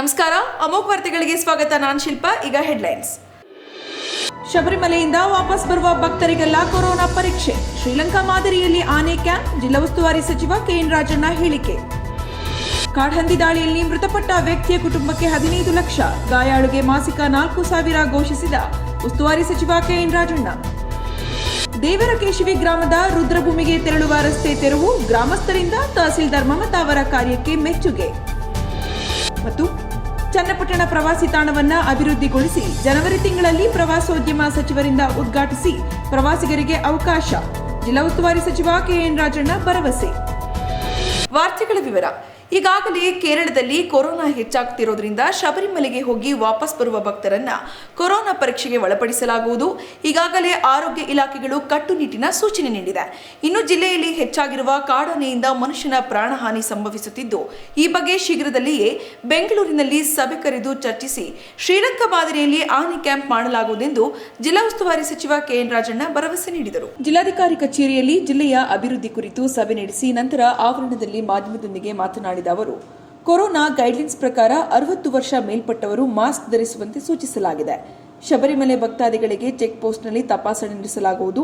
ನಮಸ್ಕಾರ ಅಮೋಕ್ ವಾರ್ತೆಗಳಿಗೆ ಸ್ವಾಗತ. ನಾನ್ ಶಿಲ್ಪ, ಈಗ ಹೆಡ್ಲೈನ್ಸ್ ಶಬರಿಮಲೆಯಿಂದ ವಾಪಸ್ ಬರುವ ಭಕ್ತರಿಗೆಲ್ಲ ಕೊರೋನಾ ಪರೀಕ್ಷೆ. ಶ್ರೀಲಂಕಾ ಮಾದರಿಯಲ್ಲಿ ಆನೆ ಕ್ಯಾಂಪ್, ಜಿಲ್ಲಾ ಉಸ್ತುವಾರಿ ಸಚಿವ ಕೆಎನ್ ರಾಜಣ್ಣ ಹೇಳಿಕೆ. ಕಾಡ್ಹಂದಿ ದಾಳಿಯಲ್ಲಿ ಮೃತಪಟ್ಟ ವ್ಯಕ್ತಿಯ ಕುಟುಂಬಕ್ಕೆ ಹದಿನೈದು ಲಕ್ಷ. ಗಾಯಾಳುಗೆ ಮಾಸಿಕ ನಾಲ್ಕು ಸಾವಿರ ಘೋಷಿಸಿದ ಉಸ್ತುವಾರಿ ಸಚಿವ ಕೆಎನ್ ರಾಜಣ್ಣ. ದೇವರಕೇಶವಿ ಗ್ರಾಮದ ರುದ್ರಭೂಮಿಗೆ ತೆರಳುವ ರಸ್ತೆ ತೆರವು ಗ್ರಾಮಸ್ಥರಿಂದ ತಹಸೀಲ್ದಾರ್ ಮಮತಾ ಅವರ ಕಾರ್ಯಕ್ಕೆ ಮೆಚ್ಚುಗೆ. ಮತ್ತು ಚನ್ನಪಟ್ಟಣ ಪ್ರವಾಸಿ ತಾಣವನ್ನ ಅಭಿವೃದ್ಧಿಗೊಳಿಸಿ ಜನವರಿ ತಿಂಗಳಲ್ಲಿ ಪ್ರವಾಸೋದ್ಯಮ ಸಚಿವರಿಂದ ಉದ್ಘಾಟಿಸಿ ಪ್ರವಾಸಿಗರಿಗೆ ಅವಕಾಶ. ಜಿಲ್ಲಾ ಉಸ್ತುವಾರಿ ಸಚಿವ ಕೆಎನ್ ರಾಜಣ್ಣ ಭರವಸೆ. ವಾರ್ತೆಗಳ ವಿವರ. ಈಗಾಗಲೇ ಕೇರಳದಲ್ಲಿ ಕೊರೋನಾ ಹೆಚ್ಚಾಗ್ತಿರೋದ್ರಿಂದ ಶಬರಿಮಲೆಗೆ ಹೋಗಿ ವಾಪಸ್ ಬರುವ ಭಕ್ತರನ್ನ ಕೊರೋನಾ ಪರೀಕ್ಷೆಗೆ ಒಳಪಡಿಸಲಾಗುವುದು. ಈಗಾಗಲೇ ಆರೋಗ್ಯ ಇಲಾಖೆಗಳು ಕಟ್ಟುನಿಟ್ಟಿನ ಸೂಚನೆ ನೀಡಿದೆ. ಇನ್ನು ಜಿಲ್ಲೆಯಲ್ಲಿ ಹೆಚ್ಚಾಗಿರುವ ಕಾಡಾನೆಯಿಂದ ಮನುಷ್ಯನ ಪ್ರಾಣಹಾನಿ ಸಂಭವಿಸುತ್ತಿದ್ದು, ಈ ಬಗ್ಗೆ ಶೀಘ್ರದಲ್ಲಿಯೇ ಬೆಂಗಳೂರಿನಲ್ಲಿ ಸಭೆ ಕರೆದು ಚರ್ಚಿಸಿ ಶ್ರೀಲಂಕಾ ಮಾದರಿಯಲ್ಲಿ ಆನೆ ಕ್ಯಾಂಪ್ ಮಾಡಲಾಗುವುದೆಂದು ಜಿಲ್ಲಾ ಉಸ್ತುವಾರಿ ಸಚಿವ ಕೆಎನ್ ರಾಜಣ್ಣ ಭರವಸೆ ನೀಡಿದರು. ಜಿಲ್ಲಾಧಿಕಾರಿ ಕಚೇರಿಯಲ್ಲಿ ಜಿಲ್ಲೆಯ ಅಭಿವೃದ್ಧಿ ಕುರಿತು ಸಭೆ ನಡೆಸಿ ನಂತರ ಆವರಣದಲ್ಲಿ ಮಾಧ್ಯಮದೊಂದಿಗೆ ಮಾತನಾಡಿದ ಅವರು ಕೊರೋನಾ ಗೈಡ್ಲೈನ್ಸ್ ಪ್ರಕಾರ ಅರವತ್ತು ವರ್ಷ ಮೇಲ್ಪಟ್ಟವರು ಮಾಸ್ಕ್ ಧರಿಸುವಂತೆ ಸೂಚಿಸಲಾಗಿದೆ. ಶಬರಿಮಲೆ ಭಕ್ತಾದಿಗಳಿಗೆ ಚೆಕ್ ಪೋಸ್ಟ್ನಲ್ಲಿ ತಪಾಸಣೆ ನಡೆಸಲಾಗುವುದು.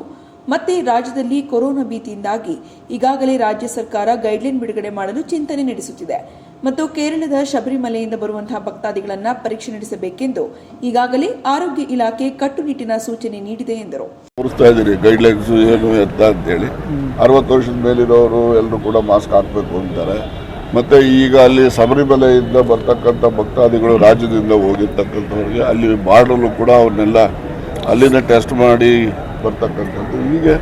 ಮತ್ತೆ ರಾಜ್ಯದಲ್ಲಿ ಕೊರೋನಾ ಭೀತಿಯಿಂದಾಗಿ ಈಗಾಗಲೇ ರಾಜ್ಯ ಸರ್ಕಾರ ಗೈಡ್ಲೈನ್ ಬಿಡುಗಡೆ ಮಾಡಲು ಚಿಂತನೆ ನಡೆಸುತ್ತಿದೆ. ಮತ್ತು ಕೇರಳದ ಶಬರಿಮಲೆಯಿಂದ ಬರುವಂತಹ ಭಕ್ತಾದಿಗಳನ್ನು ಪರೀಕ್ಷೆ ನಡೆಸಬೇಕೆಂದು ಈಗಾಗಲೇ ಆರೋಗ್ಯ ಇಲಾಖೆ ಕಟ್ಟುನಿಟ್ಟಿನ ಸೂಚನೆ ನೀಡಿದೆ ಎಂದರು. ಅರವತ್ತು ವರ್ಷದ ಮೇಲಿರೋರು ಎಲ್ಲರೂ ಕೂಡ ಮಾಸ್ಕ್ ಹಾಕಬೇಕು ಅಂತಾರೆ. ಮತ್ತು ಈಗ ಅಲ್ಲಿ ಶಬರಿಮಲೆಯಿಂದ ಬರ್ತಕ್ಕಂಥ ಭಕ್ತಾದಿಗಳು ರಾಜ್ಯದಿಂದ ಹೋಗಿರ್ತಕ್ಕಂಥವ್ರಿಗೆ ಅಲ್ಲಿ ಮಾಡಲು ಕೂಡ ಅವ್ರನ್ನೆಲ್ಲ ಅಲ್ಲಿನ ಟೆಸ್ಟ್ ಮಾಡಿ ಬರ್ತಕ್ಕಂಥದ್ದು. ಹೀಗೆ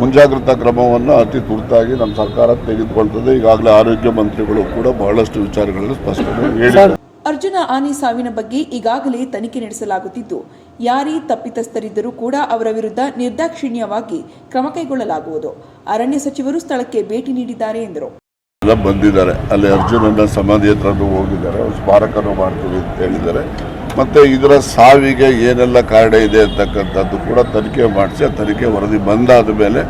ಮುಂಜಾಗ್ರತಾ ಕ್ರಮವನ್ನು ಅತಿ ತುರ್ತಾಗಿ ನಮ್ಮ ಸರ್ಕಾರ ತೆಗೆದುಕೊಳ್ತದೆ. ಈಗಾಗಲೇ ಆರೋಗ್ಯ ಮಂತ್ರಿಗಳು ಕೂಡ ಬಹಳಷ್ಟು ವಿಚಾರಗಳನ್ನು ಸ್ಪಷ್ಟನೆ ಹೇಳಿದ್ದಾರೆ. ಅರ್ಜುನ ಆನೆ ಸಾವಿನ ಬಗ್ಗೆ ಈಗಾಗಲೇ ತನಿಖೆ ನಡೆಸಲಾಗುತ್ತಿದ್ದು, ಯಾರೇ ತಪ್ಪಿತಸ್ಥರಿದ್ದರೂ ಕೂಡ ಅವರ ವಿರುದ್ಧ ನಿರ್ದಾಕ್ಷಿಣ್ಯವಾಗಿ ಕ್ರಮ ಕೈಗೊಳ್ಳಲಾಗುವುದು. ಅರಣ್ಯ ಸಚಿವರು ಸ್ಥಳಕ್ಕೆ ಭೇಟಿ ನೀಡಿದ್ದಾರೆ ಎಂದರು. ಎಲ್ಲ ಬಂದಿದ್ದಾರೆ. ಅಲ್ಲಿ ಅರ್ಜುನನ ಸಮಾಧಿ ಹತ್ರನೂ ಹೋಗಿದ್ದಾರೆ. ಸ್ಮಾರಕನೂ ಮಾಡ್ತೀವಿ ಅಂತ ಹೇಳಿದ್ದಾರೆ. ಮತ್ತೆ ಇದರ ಸಾವಿಗೆ ಏನೆಲ್ಲ ಕಾರಣ ಇದೆ ಅಂತಕ್ಕಂಥದ್ದು ಕೂಡ ತನಿಖೆ ಮಾಡಿಸಿ, ಆ ತನಿಖೆ ವರದಿ ಬಂದಾದ ಮೇಲೆ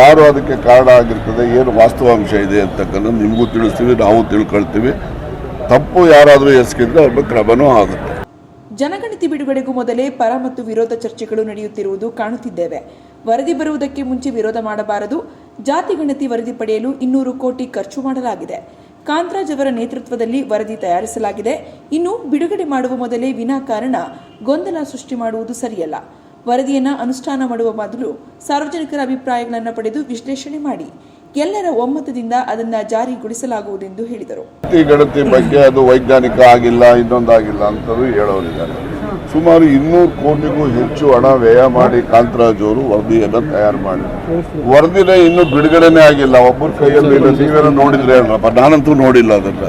ಯಾರು ಅದಕ್ಕೆ ಕಾರಣ ಆಗಿರ್ತದೆ, ಏನು ವಾಸ್ತವಾಂಶ ಇದೆ ಅಂತಕ್ಕಂಥ ನಿಮಗೂ ತಿಳಿಸ್ತೀವಿ, ನಾವು ತಿಳ್ಕೊಳ್ತೀವಿ. ತಪ್ಪು ಯಾರಾದರೂ ಎಸ್ಕಿದ್ರೆ ಅವ್ರ ಕ್ರಮನೂ ಆಗುತ್ತೆ. ಜನಗಣತಿ ಬಿಡುಗಡೆಗೂ ಮೊದಲೇ ಪರ ಮತ್ತು ವಿರೋಧ ಚರ್ಚೆಗಳು ನಡೆಯುತ್ತಿರುವುದು ಕಾಣುತ್ತಿದ್ದೇವೆ. ವರದಿ ಬರುವುದಕ್ಕೆ ಮುಂಚೆ ವಿರೋಧ ಮಾಡಬಾರದು. ಜಾತಿ ಗಣತಿ ವರದಿ ಪಡೆಯಲು ಇನ್ನೂರು ಕೋಟಿ ಖರ್ಚು ಮಾಡಲಾಗಿದೆ. ಕಾಂತರಾಜ್ ಅವರ ನೇತೃತ್ವದಲ್ಲಿ ವರದಿ ತಯಾರಿಸಲಾಗಿದೆ. ಇನ್ನು ಬಿಡುಗಡೆ ಮಾಡುವ ಮೊದಲೇ ವಿನಾಕಾರಣ ಗೊಂದಲ ಸೃಷ್ಟಿ ಮಾಡುವುದು ಸರಿಯಲ್ಲ. ವರದಿಯನ್ನ ಅನುಷ್ಠಾನ ಮಾಡುವ ಮೊದಲು ಸಾರ್ವಜನಿಕರ ಅಭಿಪ್ರಾಯಗಳನ್ನು ಪಡೆದು ವಿಶ್ಲೇಷಣೆ ಮಾಡಿ. ಎಲ್ಲರ ಒಮ್ಮತದಿಂದ ಅದನ್ನ ಜಾರಿಗೊಳಿಸಲಾಗುವುದೆಂದು ಹೇಳಿದರು. ಗಣತಿ ಬಗ್ಗೆ ಅದು ವೈಜ್ಞಾನಿಕ ಆಗಿಲ್ಲ, ಇನ್ನೊಂದಾಗಿಲ್ಲ ಅಂತಲೂ ಹೇಳೋರಿದ್ದಾರೆ. ಸುಮಾರು ಇನ್ನೂರು ಕೋಟಿಗೂ ಹೆಚ್ಚು ಹಣ ವ್ಯಯ ಮಾಡಿ ಕಾಂತರಾಜ್ ಅವರು ವರದಿಯನ್ನು ತಯಾರು ಮಾಡಿ. ವರದಿನೇ ಇನ್ನೂ ಬಿಡುಗಡೆನೇ ಆಗಿಲ್ಲ. ಒಬ್ಬರ ಕೈಯಲ್ಲಿ. ನೀವೇನೋ ನೋಡಿದ್ರೆ ಹೇಳಪ್ಪ ನಾನಂತೂ ನೋಡಿಲ್ಲ ಅದನ್ನ.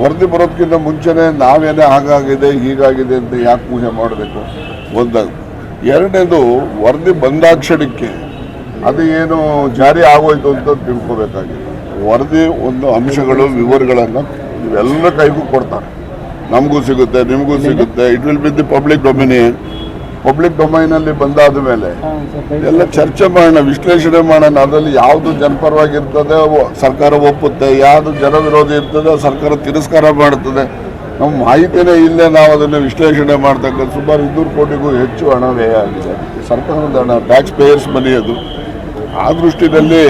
ವರದಿ ಬರೋದಕ್ಕಿಂತ ಮುಂಚೆನೆ ನಾವೇನೇ ಹಾಗಾಗಿದೆ, ಹೀಗಾಗಿದೆ ಅಂತ ಯಾಕೆ ಊಹೆ ಮಾಡಬೇಕು? ಒಂದಾಗ ಎರಡನೇದು ವರದಿ ಬಂದಾಕ್ಷಣಕ್ಕೆ ಅದು ಏನು ಜಾರಿ ಆಗೋಯ್ತು ಅಂತ ತಿಳ್ಕೊಬೇಕಾಗಿದೆ ವರದಿ ಒಂದು ಅಂಶಗಳು, ವಿವರಗಳನ್ನು ಇವೆಲ್ಲ ಕೈಗೂ ಕೊಡ್ತಾರೆ. ನಮಗೂ ಸಿಗುತ್ತೆ ನಿಮಗೂ ಸಿಗುತ್ತೆ. It will be the public domain public ಡೊಮೈನಲ್ಲಿ ಬಂದಾದ ಮೇಲೆ ಎಲ್ಲ ಚರ್ಚೆ ಮಾಡೋಣ ವಿಶ್ಲೇಷಣೆ ಮಾಡೋಣ. ಅದರಲ್ಲಿ ಯಾವುದು ಜನಪರವಾಗಿರ್ತದೆ ಸರ್ಕಾರ ಒಪ್ಪುತ್ತೆ ಯಾವುದು ಜನ ವಿರೋಧಿ ಇರ್ತದೆ ಸರ್ಕಾರ ತಿರಸ್ಕಾರ ಮಾಡುತ್ತದೆ. ನಮ್ಮ ಮಾಹಿತಿನೇ ಇಲ್ಲೇ ನಾವು ಅದನ್ನು ವಿಶ್ಲೇಷಣೆ ಮಾಡ್ತಕ್ಕಂಥ ಸುಮಾರು ಇನ್ನೂರು ಕೋಟಿಗೂ ಹೆಚ್ಚು ಹಣ ವ್ಯಯ ಆಗಿದೆ. ಸರ್ಕಾರದ ಹಣ ಟ್ಯಾಕ್ಸ್ ಪೇಯರ್ಸ್ ಮನಿ ಅದು. ಆ ದೃಷ್ಟಿಯಲ್ಲಿ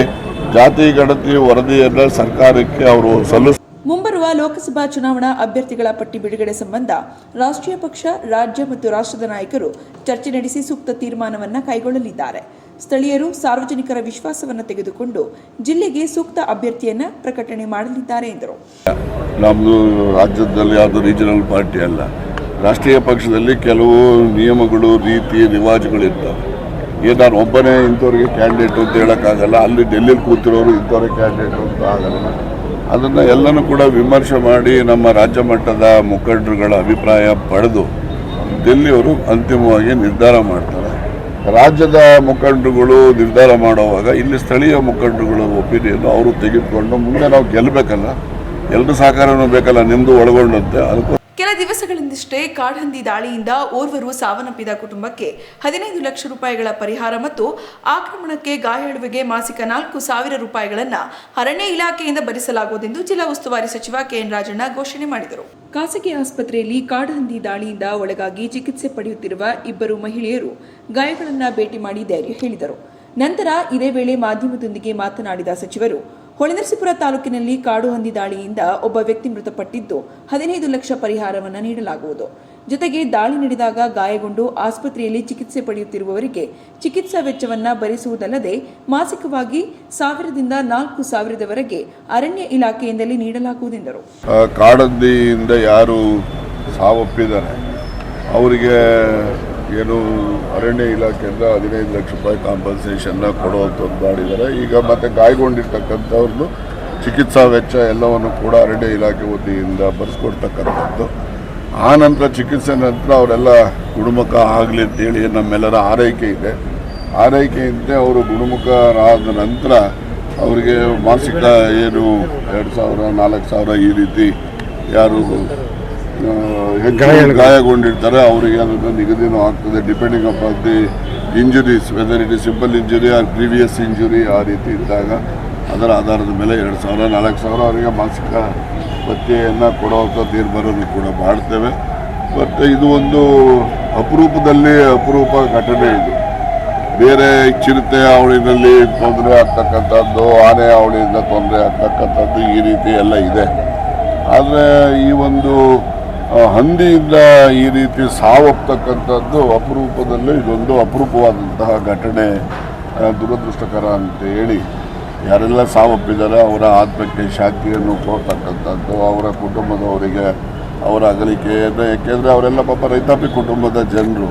ಜಾತಿ ಗಣತಿ ವರದಿಯನ್ನು ಸರ್ಕಾರಕ್ಕೆ ಅವರು ಸಲ್ಲಿಸ ಮುಂಬರುವ ಲೋಕಸಭಾ ಚುನಾವಣಾ ಅಭ್ಯರ್ಥಿಗಳ ಪಟ್ಟಿ ಬಿಡುಗಡೆ ಸಂಬಂಧ ರಾಷ್ಟ್ರೀಯ ಪಕ್ಷ, ರಾಜ್ಯ ಮತ್ತು ರಾಷ್ಟ್ರದ ನಾಯಕರು ಚರ್ಚೆ ನಡೆಸಿ ಸೂಕ್ತ ತೀರ್ಮಾನವನ್ನು ಕೈಗೊಳ್ಳಲಿದ್ದಾರೆ. ಸ್ಥಳೀಯರು ಸಾರ್ವಜನಿಕರ ವಿಶ್ವಾಸವನ್ನು ತೆಗೆದುಕೊಂಡು ಜಿಲ್ಲೆಗೆ ಸೂಕ್ತ ಅಭ್ಯರ್ಥಿಯನ್ನು ಪ್ರಕಟಣೆ ಮಾಡಲಿದ್ದಾರೆ ಎಂದರು. ನಮ್ಮದು ರಾಜ್ಯದಲ್ಲಿ ಯಾವುದು ರೀಜನಲ್ ಪಾರ್ಟಿ ಅಲ್ಲ. ರಾಷ್ಟ್ರೀಯ ಪಕ್ಷದಲ್ಲಿ ಕೆಲವು ನಿಯಮಗಳು, ರೀತಿ ರಿವಾಜುಗಳಿರ್ತವೆ ಏನು ನಾನು ಒಬ್ಬನೇ ಇಂಥವ್ರಿಗೆ ಕ್ಯಾಂಡಿಡೇಟ್ ಅಂತ ಹೇಳೋಕ್ಕಾಗಲ್ಲ. ಅಲ್ಲಿ ಡೆಲ್ಲಿಲಿ ಕೂತಿರೋರು ಇಂಥವ್ರಿಗೆ ಕ್ಯಾಂಡಿಡೇಟ್ ಅಂತ ಆಗಲ್ಲ. ಅದನ್ನು ಎಲ್ಲನೂ ಕೂಡ ವಿಮರ್ಶೆ ಮಾಡಿ ನಮ್ಮ ರಾಜ್ಯ ಮಟ್ಟದ ಮುಖಂಡರುಗಳ ಅಭಿಪ್ರಾಯ ಪಡೆದು ದಿಲ್ಲಿಯವರು ಅಂತಿಮವಾಗಿ ನಿರ್ಧಾರ ಮಾಡ್ತಾರೆ. ರಾಜ್ಯದ ಮುಖಂಡರುಗಳು ನಿರ್ಧಾರ ಮಾಡುವಾಗ ಇಲ್ಲಿ ಸ್ಥಳೀಯ ಮುಖಂಡರುಗಳ ಒಪಿನಿಯನ್ ಅವರು ತೆಗೆದುಕೊಂಡು ಮುಂದೆ ನಾವು ಗೆಲ್ಲಬೇಕಲ್ಲ? ಎಲ್ಲರೂ ಸಹಕಾರನೂ ಬೇಕಲ್ಲ? ನಿಮ್ಮದು ಒಳಗೊಂಡಂತೆ. ಅದಕ್ಕೂ ದಿವಸಗಳಿಂದಷ್ಟೇ ಕಾಡ್ಹಂದಿ ದಾಳಿಯಿಂದ ಓರ್ವರು ಸಾವನ್ನಪ್ಪಿದ ಕುಟುಂಬಕ್ಕೆ ಹದಿನೈದು ಲಕ್ಷ ರೂಪಾಯಿಗಳ ಪರಿಹಾರ ಮತ್ತು ಆಕ್ರಮಣಕ್ಕೆ ಗಾಯಾಳುವಿಗೆ ಮಾಸಿಕ ನಾಲ್ಕು ಸಾವಿರ ರೂಪಾಯಿಗಳನ್ನು ಅರಣ್ಯ ಇಲಾಖೆಯಿಂದ ಭರಿಸಲಾಗುವುದೆಂದು ಜಿಲ್ಲಾ ಉಸ್ತುವಾರಿ ಸಚಿವ ಕೆಎನ್ ರಾಜಣ್ಣ ಘೋಷಣೆ ಮಾಡಿದರು. ಖಾಸಗಿ ಆಸ್ಪತ್ರೆಯಲ್ಲಿ ಕಾಡ್ಹಂದಿ ದಾಳಿಯಿಂದ ಒಳಗಾಗಿ ಚಿಕಿತ್ಸೆ ಪಡೆಯುತ್ತಿರುವ ಇಬ್ಬರು ಮಹಿಳೆಯರು ಗಾಯಗಳನ್ನು ಭೇಟಿ ಮಾಡಿ ಧೈರ್ಯ ಹೇಳಿದರು. ನಂತರ ಇದೇ ವೇಳೆ ಮಾಧ್ಯಮದೊಂದಿಗೆ ಮಾತನಾಡಿದ ಸಚಿವರು ಹೊಳೆನರಸೀಪುರ ತಾಲೂಕಿನಲ್ಲಿ ಕಾಡು ಹಂದಿ ದಾಳಿಯಿಂದ ಒಬ್ಬ ವ್ಯಕ್ತಿ ಮೃತಪಟ್ಟಿದ್ದು ಹದಿನೈದು ಲಕ್ಷ ಪರಿಹಾರವನ್ನು ನೀಡಲಾಗುವುದು. ಜೊತೆಗೆ ದಾಳಿ ನಡೆದಾಗ ಗಾಯಗೊಂಡು ಆಸ್ಪತ್ರೆಯಲ್ಲಿ ಚಿಕಿತ್ಸೆ ಪಡೆಯುತ್ತಿರುವವರಿಗೆ ಚಿಕಿತ್ಸಾ ವೆಚ್ಚವನ್ನು ಭರಿಸುವುದಲ್ಲದೆ ಮಾಸಿಕವಾಗಿ ಸಾವಿರದಿಂದ ನಾಲ್ಕು ಸಾವಿರದವರೆಗೆ ಅರಣ್ಯ ಇಲಾಖೆಯಿಂದಲೇ ನೀಡಲಾಗುವುದೆಂದರು. ಕಾಡಂದಿಯಿಂದ ಯಾರು ಸಾವಪ್ಪಿದ್ದಾರೆ, ಅವರಿಗೆ ಏನು ಅರಣ್ಯ ಇಲಾಖೆಯಿಂದ ಹದಿನೈದು ಲಕ್ಷ ರೂಪಾಯಿ ಕಾಂಪನ್ಸೇಷನ್ನ ಕೊಡುವಂಥದ್ದು ಮಾಡಿದ್ದಾರೆ. ಈಗ ಮತ್ತೆ ಗಾಯಗೊಂಡಿರ್ತಕ್ಕಂಥವ್ರದ್ದು ಚಿಕಿತ್ಸಾ ವೆಚ್ಚ ಎಲ್ಲವನ್ನು ಕೂಡ ಅರಣ್ಯ ಇಲಾಖೆ ವತಿಯಿಂದ ಬರೆಸ್ಕೊಡ್ತಕ್ಕಂಥದ್ದು. ಆ ನಂತರ ಚಿಕಿತ್ಸೆ ನಂತರ ಅವರೆಲ್ಲ ಗುಣಮುಖ ಆಗಲಿ ಅಂತೇಳಿ ನಮ್ಮೆಲ್ಲರ ಆರೈಕೆ ಇದೆ. ಆರೈಕೆಯಂತೆ ಅವರು ಗುಣಮುಖರಾದ ನಂತರ ಅವರಿಗೆ ಮಾಸಿಕ ಏನು ಎರಡು ಸಾವಿರ, ನಾಲ್ಕು ಸಾವಿರ ಈ ರೀತಿ ಯಾರು ಗಾಯಗೊಂಡಿರ್ತಾರೆ ಅವರಿಗೆ ಅದನ್ನು ನಿಗದಿನೂ ಆಗ್ತದೆ. Depending upon the injuries whether it is simple injury or previous injury ಆ ರೀತಿ ಇದ್ದಾಗ ಅದರ ಆಧಾರದ ಮೇಲೆ ಎರಡು ಸಾವಿರ ನಾಲ್ಕು ಸಾವಿರ ಅವರಿಗೆ ಮಾಸಿಕ ಭತ್ಯೆಯನ್ನು ಕೊಡುವಂಥ ತೀರ್ಮಾನವನ್ನು ಕೂಡ ಮಾಡ್ತೇವೆ. ಬಟ್ ಇದು ಒಂದು ಅಪರೂಪದಲ್ಲಿ ಅಪರೂಪ ಘಟನೆ ಇದು. ಬೇರೆ ಚಿರತೆ ಅವಳಿನಲ್ಲಿ ತೊಂದರೆ ಆಗ್ತಕ್ಕಂಥದ್ದು ಆನೆ ಅವಳಿಯಿಂದ ತೊಂದರೆ ಆಗ್ತಕ್ಕಂಥದ್ದು ಈ ರೀತಿ ಎಲ್ಲ ಇದೆ. ಆದರೆ ಈ ಒಂದು ಹಂದಿಯಿಂದ ಈ ರೀತಿ ಸಾವಪ್ತಕ್ಕಂಥದ್ದು ಅಪರೂಪದಲ್ಲಿ ಇದೊಂದು ಅಪರೂಪವಾದಂತಹ ಘಟನೆ ದುರದೃಷ್ಟಕರ ಅಂತ ಹೇಳಿ ಯಾರೆಲ್ಲ ಸಾವಪ್ಪಿದ್ದಾರೆ ಅವರ ಆತ್ಮಕ್ಕೆ ಶಾಂತಿಯನ್ನು ಕೊಡ್ತಕ್ಕಂಥದ್ದು, ಅವರ ಕುಟುಂಬದವರಿಗೆ ಅವರ ಅಗಲಿಕೆಯನ್ನು ಯಾಕೆಂದರೆ ಅವರೆಲ್ಲ ಪಾಪ ರೈತಾಪಿ ಕುಟುಂಬದ ಜನರು.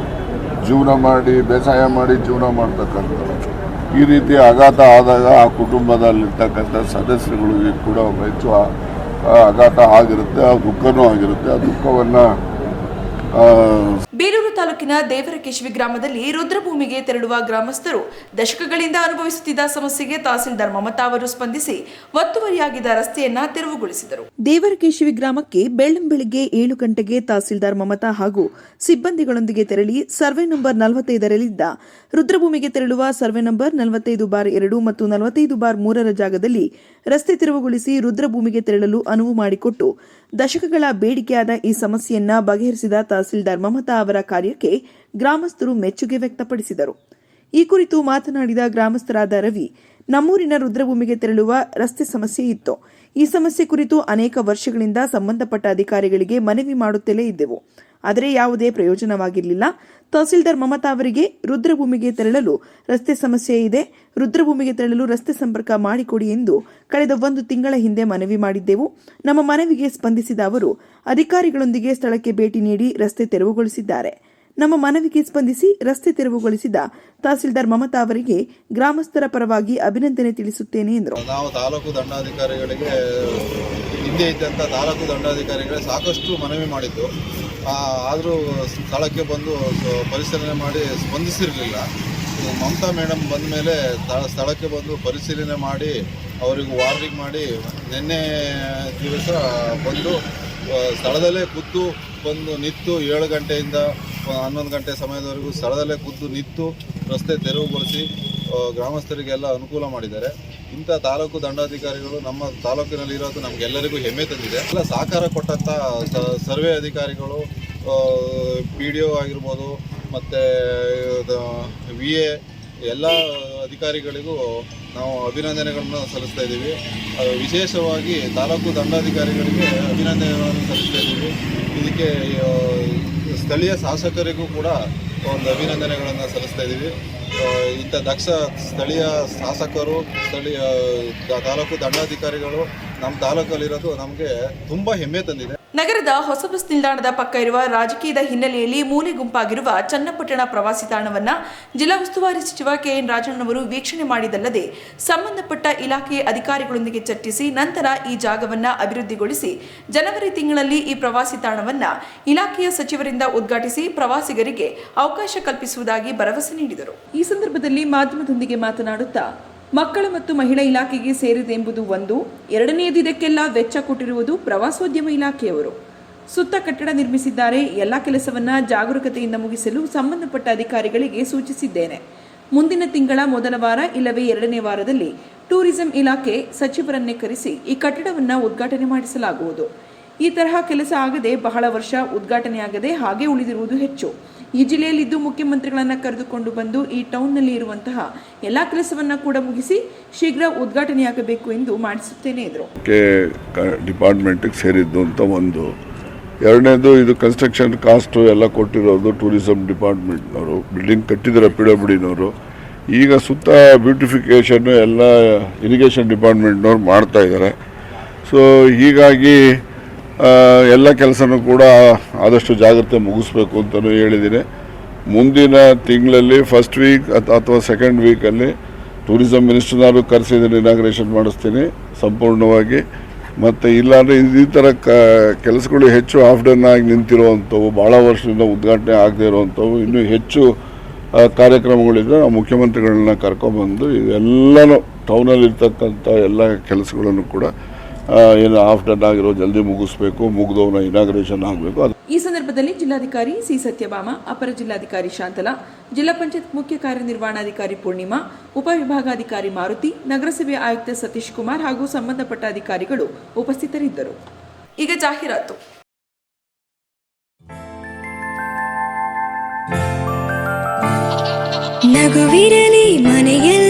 ಜೀವನ ಮಾಡಿ, ಬೇಸಾಯ ಮಾಡಿ ಜೀವನ ಮಾಡ್ತಕ್ಕಂಥವ್ರು. ಈ ರೀತಿ ಆಘಾತ ಆದಾಗ ಆ ಕುಟುಂಬದಲ್ಲಿರ್ತಕ್ಕಂಥ ಸದಸ್ಯರುಗಳಿಗೆ ಕೂಡ ಹೆಚ್ಚು ಆಘಾತ ಆಗಿರುತ್ತೆ ಆ ದುಃಖನೂ ಆಗಿರುತ್ತೆ ಆ ದುಃಖವನ್ನು ಬೇಲೂರು ತಾಲೂಕಿನ ದೇವರಕೇಶವಿ ಗ್ರಾಮದಲ್ಲಿ ರುದ್ರಭೂಮಿಗೆ ತೆರಳುವ ಗ್ರಾಮಸ್ಥರು ದಶಕಗಳಿಂದ ಅನುಭವಿಸುತ್ತಿದ್ದ ಸಮಸ್ಯೆಗೆ ತಹಸೀಲ್ದಾರ್ ಮಮತಾ ಅವರು ಸ್ಪಂದಿಸಿ ಒತ್ತುವರಿಯಾಗಿದ್ದ ರಸ್ತೆಯನ್ನ ತೆರವುಗೊಳಿಸಿದರು. ದೇವರಕೇಶವಿ ಗ್ರಾಮಕ್ಕೆ ಬೆಳ್ಳಂಬೆಳಿಗ್ಗೆ ಏಳು ಗಂಟೆಗೆ ತಹಸೀಲ್ದಾರ್ ಮಮತಾ ಹಾಗೂ ಸಿಬ್ಬಂದಿಗಳೊಂದಿಗೆ ತೆರಳಿ ಸರ್ವೆ ನಂಬರ್ ನಲವತ್ತೈದರಲ್ಲಿದ್ದ ರುದ್ರಭೂಮಿಗೆ ತೆರಳುವ ಸರ್ವೆ ನಂಬರ್ ನಲವತ್ತೈದು ಬಾರ್ ಎರಡು ಮತ್ತು ನಲವತ್ತೈದು ಬಾರ್ ಮೂರರ ಜಾಗದಲ್ಲಿ ರಸ್ತೆ ತೆರವುಗೊಳಿಸಿ ರುದ್ರಭೂಮಿಗೆ ತೆರಳಲು ಅನುವು ಮಾಡಿಕೊಟ್ಟು ದಶಕಗಳ ಬೇಡಿಕೆಯಾದ ಈ ಸಮಸ್ಯೆಯನ್ನ ಬಗೆಹರಿಸಿದ ತಹಸೀಲ್ದಾರ್ ಮಮತಾ ಅವರ ಕಾರ್ಯಕ್ಕೆ ಗ್ರಾಮಸ್ಥರು ಮೆಚ್ಚುಗೆ ವ್ಯಕ್ತಪಡಿಸಿದರು. ಈ ಕುರಿತು ಮಾತನಾಡಿದ ಗ್ರಾಮಸ್ಥರಾದ ರವಿ, ನಮ್ಮೂರಿನ ರುದ್ರಭೂಮಿಗೆ ತೆರಳುವ ರಸ್ತೆ ಸಮಸ್ಯೆ ಇತ್ತು. ಈ ಸಮಸ್ಯೆ ಕುರಿತು ಅನೇಕ ವರ್ಷಗಳಿಂದ ಸಂಬಂಧಪಟ್ಟ ಅಧಿಕಾರಿಗಳಿಗೆ ಮನವಿ ಮಾಡುತ್ತಲೇ ಇದ್ದೆವು. ಆದರೆ ಯಾವುದೇ ಪ್ರಯೋಜನವಾಗಿರಲಿಲ್ಲ. ತಹಸೀಲ್ದಾರ್ ಮಮತಾ ಅವರಿಗೆ ರುದ್ರಭೂಮಿಗೆ ತೆರಳಲು ರಸ್ತೆ ಸಮಸ್ಯೆ ಇದೆ. ರುದ್ರಭೂಮಿಗೆ ತೆರಳಲು ರಸ್ತೆ ಸಂಪರ್ಕ ಮಾಡಿಕೊಡಿ ಎಂದು ಕಳೆದ ಒಂದು ತಿಂಗಳ ಹಿಂದೆ ಮನವಿ ಮಾಡಿದ್ದೆವು. ನಮ್ಮ ಮನವಿಗೆ ಸ್ಪಂದಿಸಿದ ಅವರು, ಅಧಿಕಾರಿಗಳೊಂದಿಗೆ ಸ್ಥಳಕ್ಕೆ ಭೇಟಿ ನೀಡಿ ರಸ್ತೆ ತೆರವುಗೊಳಿಸಿದ್ದಾರೆ. ನಮ್ಮ ಮನವಿಗೆ ಸ್ಪಂದಿಸಿ ರಸ್ತೆ ತೆರವುಗೊಳಿಸಿದ ತಹಸೀಲ್ದಾರ್ ಮಮತಾ ಅವರಿಗೆ ಗ್ರಾಮಸ್ಥರ ಪರವಾಗಿ ಅಭಿನಂದನೆ ತಿಳಿಸುತ್ತೇನೆ ಎಂದರು. ನಾವು ತಾಲೂಕು ದಂಡಾಧಿಕಾರಿಗಳಿಗೆ, ಹಿಂದೆ ಇದ್ದಂಥ ತಾಲೂಕು ದಂಡಾಧಿಕಾರಿಗಳೇ ಸಾಕಷ್ಟು ಮನವಿ ಮಾಡಿದ್ದು. ಆದರೂ ಸ್ಥಳಕ್ಕೆ ಬಂದು ಪರಿಶೀಲನೆ ಮಾಡಿ ಸ್ಪಂದಿಸಿರಲಿಲ್ಲ. ಮಮತಾ ಮೇಡಮ್ ಬಂದ ಮೇಲೆ ಸ್ಥಳಕ್ಕೆ ಬಂದು ಪರಿಶೀಲನೆ ಮಾಡಿ ಅವರಿಗೆ ವಾರ್ನಿಂಗ್ ಮಾಡಿ ನಿನ್ನೆ ದಿವಸ ಬಂದು ಸ್ಥಳದಲ್ಲೇ ಕೂತು ಬಂದು ನಿಂತು ಏಳು ಗಂಟೆಯಿಂದ ಹನ್ನೊಂದು ಗಂಟೆ ಸಮಯದವರೆಗೂ ಸ್ಥಳದಲ್ಲೇ ಕುದ್ದು ನಿಂತು ರಸ್ತೆ ತೆರವುಗೊಳಿಸಿ ಗ್ರಾಮಸ್ಥರಿಗೆಲ್ಲ ಅನುಕೂಲ ಮಾಡಿದ್ದಾರೆ. ಇಂಥ ತಾಲೂಕು ದಂಡಾಧಿಕಾರಿಗಳು ನಮ್ಮ ತಾಲೂಕಿನಲ್ಲಿ ಇರೋದು ನಮಗೆಲ್ಲರಿಗೂ ಹೆಮ್ಮೆ ತಂದಿದೆ. ಎಲ್ಲ ಸಹಕಾರ ಕೊಟ್ಟಂಥ ಸರ್ವೆ ಅಧಿಕಾರಿಗಳು ಪಿ ಡಿ ಒ ಆಗಿರ್ಬೋದು, ಮತ್ತು ವಿ ಎ ಎಲ್ಲ ಅಧಿಕಾರಿಗಳಿಗೂ ನಾವು ಅಭಿನಂದನೆಗಳನ್ನು ಸಲ್ಲಿಸ್ತಾ ಇದ್ದೀವಿ. ವಿಶೇಷವಾಗಿ ತಾಲೂಕು ದಂಡಾಧಿಕಾರಿಗಳಿಗೆ ಅಭಿನಂದನೆಗಳನ್ನು ಸಲ್ಲಿಸ್ತಾ ಇದ್ದೀವಿ. ಇದಕ್ಕೆ ಸ್ಥಳೀಯ ಶಾಸಕರಿಗೂ ಕೂಡ ಒಂದು ಅಭಿನಂದನೆಗಳನ್ನು ಸಲ್ಲಿಸ್ತಾ ಇದ್ದೀವಿ ಇಂಥ ದಕ್ಷ ಸ್ಥಳೀಯ ಶಾಸಕರು, ಸ್ಥಳೀಯ ತಾಲೂಕು ದಂಡಾಧಿಕಾರಿಗಳು ನಮ್ಮ ತಾಲೂಕಲ್ಲಿರೋದು ನಮಗೆ ತುಂಬ ಹೆಮ್ಮೆ ತಂದಿದೆ. ನಗರದ ಹೊಸ ಬಸ್ ನಿಲ್ದಾಣದ ಪಕ್ಕ ಇರುವ ರಾಜಕೀಯದ ಹಿನ್ನೆಲೆಯಲ್ಲಿ ಮೂಲೆ ಗುಂಪಾಗಿರುವ ಚನ್ನಪಟ್ಟಣ ಪ್ರವಾಸಿ ತಾಣವನ್ನ ಜಿಲ್ಲಾ ಉಸ್ತುವಾರಿ ಸಚಿವ ಕೆಎನ್ ರಾಜಣ್ಣವರು ವೀಕ್ಷಣೆ ಮಾಡಿದಲ್ಲದೆ ಸಂಬಂಧಪಟ್ಟ ಇಲಾಖೆಯ ಅಧಿಕಾರಿಗಳೊಂದಿಗೆ ಚರ್ಚಿಸಿ ನಂತರ ಈ ಜಾಗವನ್ನ ಅಭಿವೃದ್ಧಿಗೊಳಿಸಿ ಜನವರಿ ತಿಂಗಳಲ್ಲಿ ಈ ಪ್ರವಾಸಿ ತಾಣವನ್ನ ಇಲಾಖೆಯ ಸಚಿವರಿಂದ ಉದ್ಘಾಟಿಸಿ ಪ್ರವಾಸಿಗರಿಗೆ ಅವಕಾಶ ಕಲ್ಪಿಸುವುದಾಗಿ ಭರವಸೆ ನೀಡಿದರು. ಈ ಸಂದರ್ಭದಲ್ಲಿ ಮಾಧ್ಯಮದೊಂದಿಗೆ ಮಾತನಾಡುತ್ತಾ ಮಕ್ಕಳ ಮತ್ತು ಮಹಿಳಾ ಇಲಾಖೆಗೆ ಸೇರಿದೆ ಎಂಬುದು ಒಂದು. ಎರಡನೆಯದು ಇದಕ್ಕೆಲ್ಲ ವೆಚ್ಚ ಕೊಟ್ಟಿರುವುದು ಪ್ರವಾಸೋದ್ಯಮ ಇಲಾಖೆಯವರು. ಸುತ್ತ ಕಟ್ಟಡ ನಿರ್ಮಿಸಿದ್ದಾರೆ. ಎಲ್ಲ ಕೆಲಸವನ್ನ ಜಾಗರೂಕತೆಯಿಂದ ಮುಗಿಸಲು ಸಂಬಂಧಪಟ್ಟ ಅಧಿಕಾರಿಗಳಿಗೆ ಸೂಚಿಸಿದ್ದೇನೆ. ಮುಂದಿನ ತಿಂಗಳ ಮೊದಲ ವಾರ ಇಲ್ಲವೇ ಎರಡನೇ ವಾರದಲ್ಲಿ ಟೂರಿಸಂ ಇಲಾಖೆ ಸಚಿವರನ್ನೇ ಕರೆಸಿ ಈ ಕಟ್ಟಡವನ್ನು ಉದ್ಘಾಟನೆ ಮಾಡಿಸಲಾಗುವುದು. ಈ ತರಹ ಕೆಲಸ ಆಗದೆ ಬಹಳ ವರ್ಷ ಉದ್ಘಾಟನೆಯಾಗದೆ ಹಾಗೆ ಉಳಿದಿರುವುದು ಹೆಚ್ಚು. ಈ ಜಿಲ್ಲೆಯಲ್ಲಿದ್ದು ಮುಖ್ಯಮಂತ್ರಿಗಳನ್ನು ಕರೆದುಕೊಂಡು ಬಂದು ಈ ಟೌನ್ನಲ್ಲಿ ಇರುವಂತಹ ಎಲ್ಲ ಕೆಲಸವನ್ನು ಕೂಡ ಮುಗಿಸಿ ಶೀಘ್ರ ಉದ್ಘಾಟನೆಯಾಗಬೇಕು ಎಂದು ಮಾಡಿಸುತ್ತೇನೆ ಎಂದರು. ಕೆ ಡಿಪಾರ್ಟ್ಮೆಂಟಿಗೆ ಸೇರಿದ್ದು ಅಂತ ಒಂದು. ಎರಡನೇದು ಇದು ಕನ್ಸ್ಟ್ರಕ್ಷನ್ ಕಾಸ್ಟು ಎಲ್ಲ ಕೊಟ್ಟಿರೋದು ಟೂರಿಸಮ್ ಡಿಪಾರ್ಟ್ಮೆಂಟ್ನವರು ಬಿಲ್ಡಿಂಗ್ ಕಟ್ಟಿದ್ದಾರೆ ಪಿ ಈಗ ಸುತ್ತ ಬ್ಯೂಟಿಫಿಕೇಷನ್ನು ಎಲ್ಲ ಇರಿಗೇಷನ್ ಡಿಪಾರ್ಟ್ಮೆಂಟ್ನವ್ರು ಮಾಡ್ತಾ ಇದ್ದಾರೆ. ಸೊ ಹೀಗಾಗಿ ಎಲ್ಲ ಕೆಲಸನೂ ಕೂಡ ಆದಷ್ಟು ಜಾಗ್ರತೆ ಮುಗಿಸ್ಬೇಕು ಅಂತಲೂ ಹೇಳಿದ್ದೀನಿ. ಮುಂದಿನ ತಿಂಗಳಲ್ಲಿ ಫಸ್ಟ್ ವೀಕ್ ಅಥವಾ ಸೆಕೆಂಡ್ ವೀಕಲ್ಲಿ ಟೂರಿಸಂ ಮಿನಿಸ್ಟರ್ನಾದ್ರು ಕರೆಸಿದ್ದೀನಿ ಇನಾಗ್ರೇಷನ್ ಮಾಡಿಸ್ತೀನಿ ಸಂಪೂರ್ಣವಾಗಿ. ಮತ್ತು ಇಲ್ಲಾಂದರೆ ಈ ಥರ ಕ, ಕೆಲಸಗಳು ಹೆಚ್ಚು ಆಫ್ ಡನ್ ಆಗಿ ನಿಂತಿರುವಂಥವು ಭಾಳ ವರ್ಷದಿಂದ ಉದ್ಘಾಟನೆ ಆಗದೇ ಇರುವಂಥವು, ಇನ್ನೂ ಹೆಚ್ಚು ಕಾರ್ಯಕ್ರಮಗಳಿದ್ರೆ ನಾವು ಮುಖ್ಯಮಂತ್ರಿಗಳನ್ನ ಕರ್ಕೊಂಬಂದು ಇದೆಲ್ಲನೂ ಟೌನಲ್ಲಿರ್ತಕ್ಕಂಥ ಎಲ್ಲ ಕೆಲಸಗಳನ್ನು ಕೂಡ ಏನು ಹಾಫ್ ಡನ್ ಆಗಿರೋ ಜಲ್ದಿ ಮುಗಿಸ್ಬೇಕು ಮುಗ್ದವನ ಇನಾಗ್ರೇಷನ್ ಆಗಬೇಕು. ಅದು ಈ ಸಂದರ್ಭದಲ್ಲಿ ಜಿಲ್ಲಾಧಿಕಾರಿ ಸಿ ಸತ್ಯಭಾಮ ಅಪರ ಜಿಲ್ಲಾಧಿಕಾರಿ ಶಾಂತಲಾ ಜಿಲ್ಲಾ ಪಂಚಾಯತ್ ಮುಖ್ಯ ಕಾರ್ಯನಿರ್ವಹಣಾಧಿಕಾರಿ ಪೂರ್ಣಿಮಾ ಉಪವಿಭಾಗಾಧಿಕಾರಿ ಮಾರುತಿ ನಗರಸಭೆ ಆಯುಕ್ತ ಸತೀಶ್ ಕುಮಾರ್ ಹಾಗೂ ಸಂಬಂಧಪಟ್ಟ ಅಧಿಕಾರಿಗಳು ಉಪಸ್ಥಿತರಿದ್ದರು. ಈಗ ಜಾಹೀರಾತು. ನಗುವಿರಲಿ ಮನೆಯಲ್ಲಿ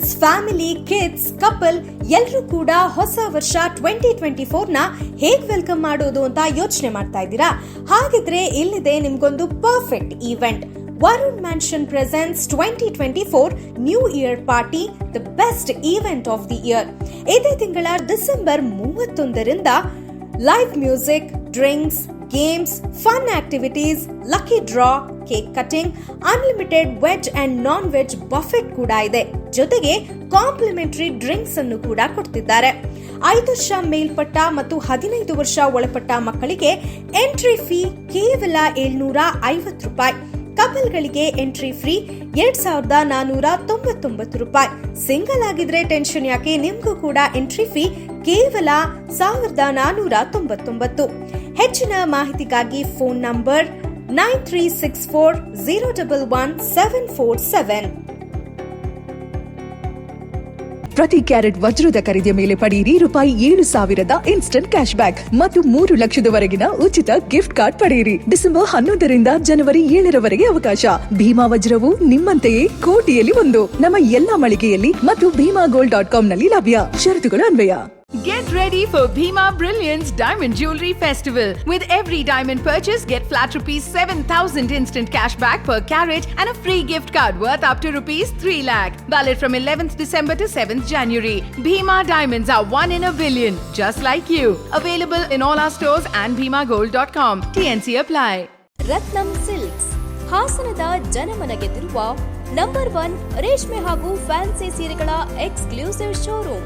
Friends family kids couple ಎಲ್ಲರೂ ಕೂಡ ಹೊಸ ವರ್ಷ ಟ್ವೆಂಟಿ ಟ್ವೆಂಟಿ ಫೋರ್ನ ಹೇಗೆ ವೆಲ್ಕಮ್ ಮಾಡೋದು ಅಂತ ಯೋಚನೆ ಮಾಡ್ತಾ ಇದ್ದೀರಾ? ಹಾಗಿದ್ರೆ ಇಲ್ಲಿದೆ ನಿಮ್ಗೊಂದು perfect event Varun mansion presents twenty twenty four new year party the best event of the year ಇದೇ ತಿಂಗಳ December ಮೂವತ್ತೊಂದರಿಂದ live music drinks games fun activities, lucky draw cake cutting unlimited veg and non veg buffet ಕೂಡ ಇದೆ. ಜೊತೆಗೆ complementary drinks ಅನ್ನು ಕೂಡ ಕೊಡ್ತಿದ್ದಾರೆ. ಐದು ವರ್ಷ ಮೇಲ್ಪಟ್ಟ ಮತ್ತು ಹದಿನೈದು ವರ್ಷ ಒಳಪಟ್ಟ ಮಕ್ಕಳಿಗೆ ಎಂಟ್ರಿ ಫೀ ಕೇವಲ ಏಳ್ನೂರ ಐವತ್ತು ರೂಪಾಯಿ. ಕಪಲ್ಗಳಿಗೆ ಎಂಟ್ರಿ ಫ್ರೀ ಎರಡ್ ಸಾವಿರದ ನಾನೂರ ತೊಂಬತ್ತೊಂಬತ್ತು ರೂಪಾಯಿ. ಸಿಂಗಲ್ ಆಗಿದ್ರೆ ಟೆನ್ಷನ್ ಯಾಕೆ? ನಿಮಗೂ ಕೂಡ ಎಂಟ್ರಿ ಫೀ ಕೇವಲ ಸಾವಿರದ ನಾನೂರ ತೊಂಬತ್ತೊಂಬತ್ತು ಹೆಚ್ಚಿನ ಮಾಹಿತಿಗಾಗಿ phone number nine three six four zero double one seven four seven. ಪ್ರತಿ ಕ್ಯಾರೆಟ್ ವಜ್ರದ ಖರೀದಿಯ ಮೇಲೆ ಪಡೆಯಿರಿ ರೂಪಾಯಿ ಏಳು ಸಾವಿರದ ಇನ್ಸ್ಟಂಟ್ ಕ್ಯಾಶ್ ಬ್ಯಾಕ್ ಮತ್ತು ಮೂರು ಲಕ್ಷದವರೆಗಿನ ಉಚಿತ ಗಿಫ್ಟ್ ಕಾರ್ಡ್ ಪಡೆಯಿರಿ. ಡಿಸೆಂಬರ್ ಹನ್ನೊಂದರಿಂದ ಜನವರಿ ಏಳರವರೆಗೆ ಅವಕಾಶ. ಭೀಮಾ ವಜ್ರವು ನಿಮ್ಮಂತೆಯೇ ಕೋಟಿಯಲ್ಲಿ ಒಂದು. ನಮ್ಮ ಎಲ್ಲಾ ಮಳಿಗೆಯಲ್ಲಿ ಮತ್ತು ಭೀಮಾ ಗೋಲ್ಡ್ ಡಾಟ್ ಕಾಮ್ನಲ್ಲಿ ಲಭ್ಯ. ಷರತ್ತುಗಳು ಅನ್ವಯ. Get ready for Bhima Brilliance Diamond Jewelry Festival. With every diamond purchase, get flat rupees 7000 instant cash back per carat and a free gift card worth up to rupees 3 lakh. Valid from 11th December to 7th January. Bhima Diamonds are one in a billion, just like you. Available in all our stores and bhimagold.com. TNC apply. Rathnam silks ಹಾಸನದ ಜನಮನ ಗೆದ್ದಿರುವ number one ರೇಷ್ಮೆ ಹಾಗೂ fancy ಸೀರೆಗಳ exclusive showroom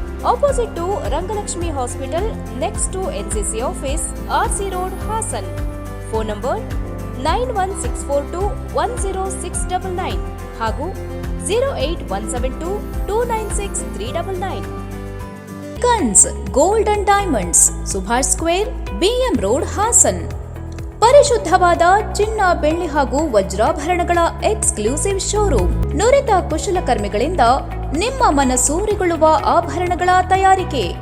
Opposite to Rangalakshmi hospital next to NCC office RC road Hassan phone number nine one six four two one zero six double nine ಹಾಗೂ zero eight one seven two two nine six three double nine ಕನ್ಸ್ gold and diamonds Subhash square BM road Hassan ಪರಿಶುದ್ಧವಾದ ಚಿನ್ನ, ಬೆಳ್ಳಿ ಹಾಗೂ ವಜ್ರಾಭರಣಗಳ exclusive showroom ನುರಿತ ಕುಶಲಕರ್ಮಿಗಳಿಂದ ನಿಮ್ಮ ಮನಸೂರೆಗೊಳ್ಳುವ ಆಭರಣಗಳ ತಯಾರಿಕೆ.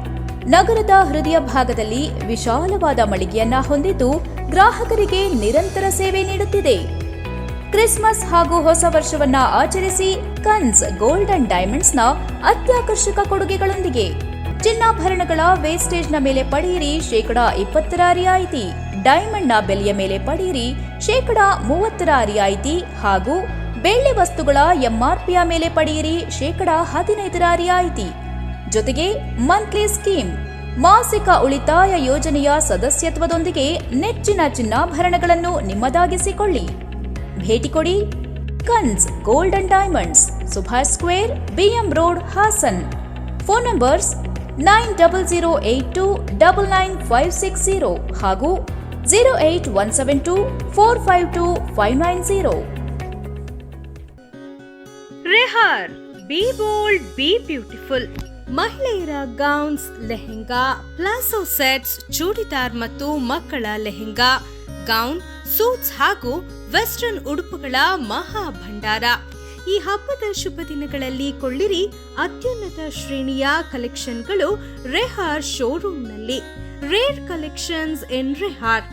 ನಗರದ ಹೃದಯ ಭಾಗದಲ್ಲಿ ವಿಶಾಲವಾದ ಮಳಿಗೆಯನ್ನ ಹೊಂದಿದ್ದು ಗ್ರಾಹಕರಿಗೆ ನಿರಂತರ ಸೇವೆ ನೀಡುತ್ತಿದೆ. ಕ್ರಿಸ್ಮಸ್ ಹಾಗೂ ಹೊಸ ವರ್ಷವನ್ನ ಆಚರಿಸಿ ಕನ್ಸ್ ಗೋಲ್ಡನ್ ಡೈಮಂಡ್ಸ್ನ ಅತ್ಯಾಕರ್ಷಕ ಕೊಡುಗೆಗಳೊಂದಿಗೆ. ಚಿನ್ನಾಭರಣಗಳ ವೇಸ್ಟೇಜ್ನ ಮೇಲೆ ಪಡೆಯಿರಿ ಶೇಕಡಾ ಇಪ್ಪತ್ತರ ರಿಯಾಯಿತಿ ಡೈಮಂಡ್ನ ಬೆಲೆಯ ಮೇಲೆ ಪಡೆಯಿರಿ ಶೇಕಡಾ ಮೂವತ್ತರ ರಿಯಾಯಿತಿ ಹಾಗೂ ಬೆಳ್ಳಿ ವಸ್ತುಗಳ ಎಂಆರ್ಪಿಯ ಮೇಲೆ ಪಡೆಯಿರಿ. ಶೇಕಡ ಹದಿನೈದರ ರಿಯಾಯಿತಿ ಜೊತೆಗೆ ಮಂತ್ಲಿ ಸ್ಕೀಮ್, ಮಾಸಿಕ ಉಳಿತಾಯ ಯೋಜನೆಯ ಸದಸ್ಯತ್ವದೊಂದಿಗೆ ನೆಚ್ಚಿನ ಚಿನ್ನಾಭರಣಗಳನ್ನು ನಿಮ್ಮದಾಗಿಸಿಕೊಳ್ಳಿ. ಭೇಟಿ ಕೊಡಿ ಕನ್ಸ್ gold and diamonds, Subhash square, BM road, Hassan. Phone numbers nine double zero eight two double nine five six zero ಹಾಗೂ zero eight one seven two four five two five nine zero. ರೆಹಾರ್ be bold be beautiful ಮಹಿಳೆಯರ gowns lehenga, palazzo sets, churidar ಮತ್ತು ಮಕ್ಕಳ lehenga. Gown suits ಹಾಗೂ western ಉಡುಪುಗಳ ಮಹಾ ಭಂಡಾರ. ಈ ಹಬ್ಬದ ಶುಭ ದಿನಗಳಲ್ಲಿ ಕೊಳ್ಳಿರಿ ಅತ್ಯುನ್ನತ ಶ್ರೇಣಿಯ ಕಲೆಕ್ಷನ್ಗಳು ರೆಹಾರ್ ಶೋರೂಮ್ನಲ್ಲಿ ರೇರ್ ಕಲೆಕ್ಷನ್ಸ್ ಇನ್ ರೆಹಾರ್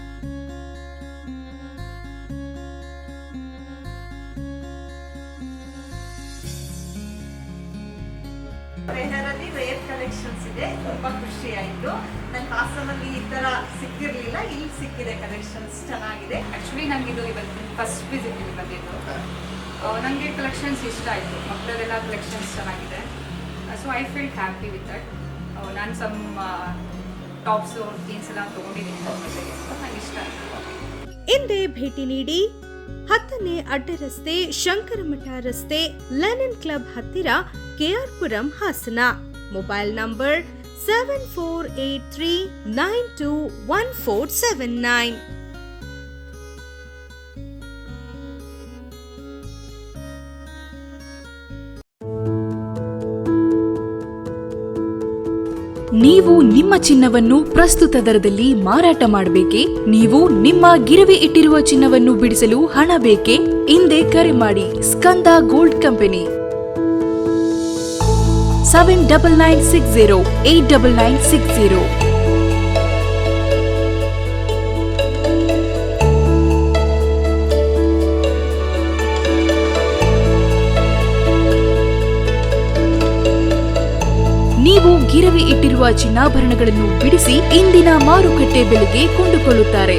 ಖುಷಿ ಆಯಿತು. ನಂಗೆ ಹಾಸನಲ್ಲಿ ಈ ಥರ ಸಿಕ್ಕಿರಲಿಲ್ಲ. ಇಲ್ಲಿ ಸಿಕ್ಕಿದೆ ಕಲೆಕ್ಷನ್ಸ್ ಚೆನ್ನಾಗಿದೆ. ಆ್ಯಕ್ಚುಲಿ ನನಗೆ ಇದು ಇವತ್ತು ಫಸ್ಟ್ ವಿಸಿಟ್ ಇಲ್ಲಿ ಬಂದಿದ್ದು. ನನಗೆ ಕಲೆಕ್ಷನ್ಸ್ ಇಷ್ಟ ಆಯಿತು. ಮಕ್ಕಳದೆಲ್ಲ ಕಲೆಕ್ಷನ್ಸ್ ಚೆನ್ನಾಗಿದೆ. So I feel happy with that ನಾನು ಸಮ್ ಟಾಪ್ಸು ಜೀನ್ಸ್ ಎಲ್ಲ ತೊಗೊಂಡಿದ್ದೀನಿ ನನಗೆ ಇಷ್ಟ ಆಯಿತು. ಹಿಂದೆ ಭೇಟಿ ನೀಡಿ ಹತ್ತನೇ ಅಡ್ಡ ರಸ್ತೆ ಶಂಕರಮಠ ರಸ್ತೆ ಲೆನನ್ ಕ್ಲಬ್ ಹತ್ತಿರ KR Puram Hassan. Mobile number seven four eight three nine two one four seven nine ನೀವು ನಿಮ್ಮ ಚಿನ್ನವನ್ನು ಪ್ರಸ್ತುತ ದರದಲ್ಲಿ ಮಾರಾಟ ಮಾಡಬೇಕೆ? ನೀವು ನಿಮ್ಮ ಗಿರವಿ ಇಟ್ಟಿರುವ ಚಿನ್ನವನ್ನು ಬಿಡಿಸಲು ಹಣ ಬೇಕೇ? ಹಿಂದೆ ಕರೆ ಮಾಡಿ, Skanda gold company. Seven double nine six zero eight double nine six zero ನೀವು ಗಿರವಿ ಇಟ್ಟಿರುವ ಚಿನ್ನಾಭರಣಗಳನ್ನು ಬಿಡಿಸಿ ಇಂದಿನ ಮಾರುಕಟ್ಟೆ ಬೆಲೆಗೆ ಕೊಂಡುಕೊಳ್ಳುತ್ತಾರೆ.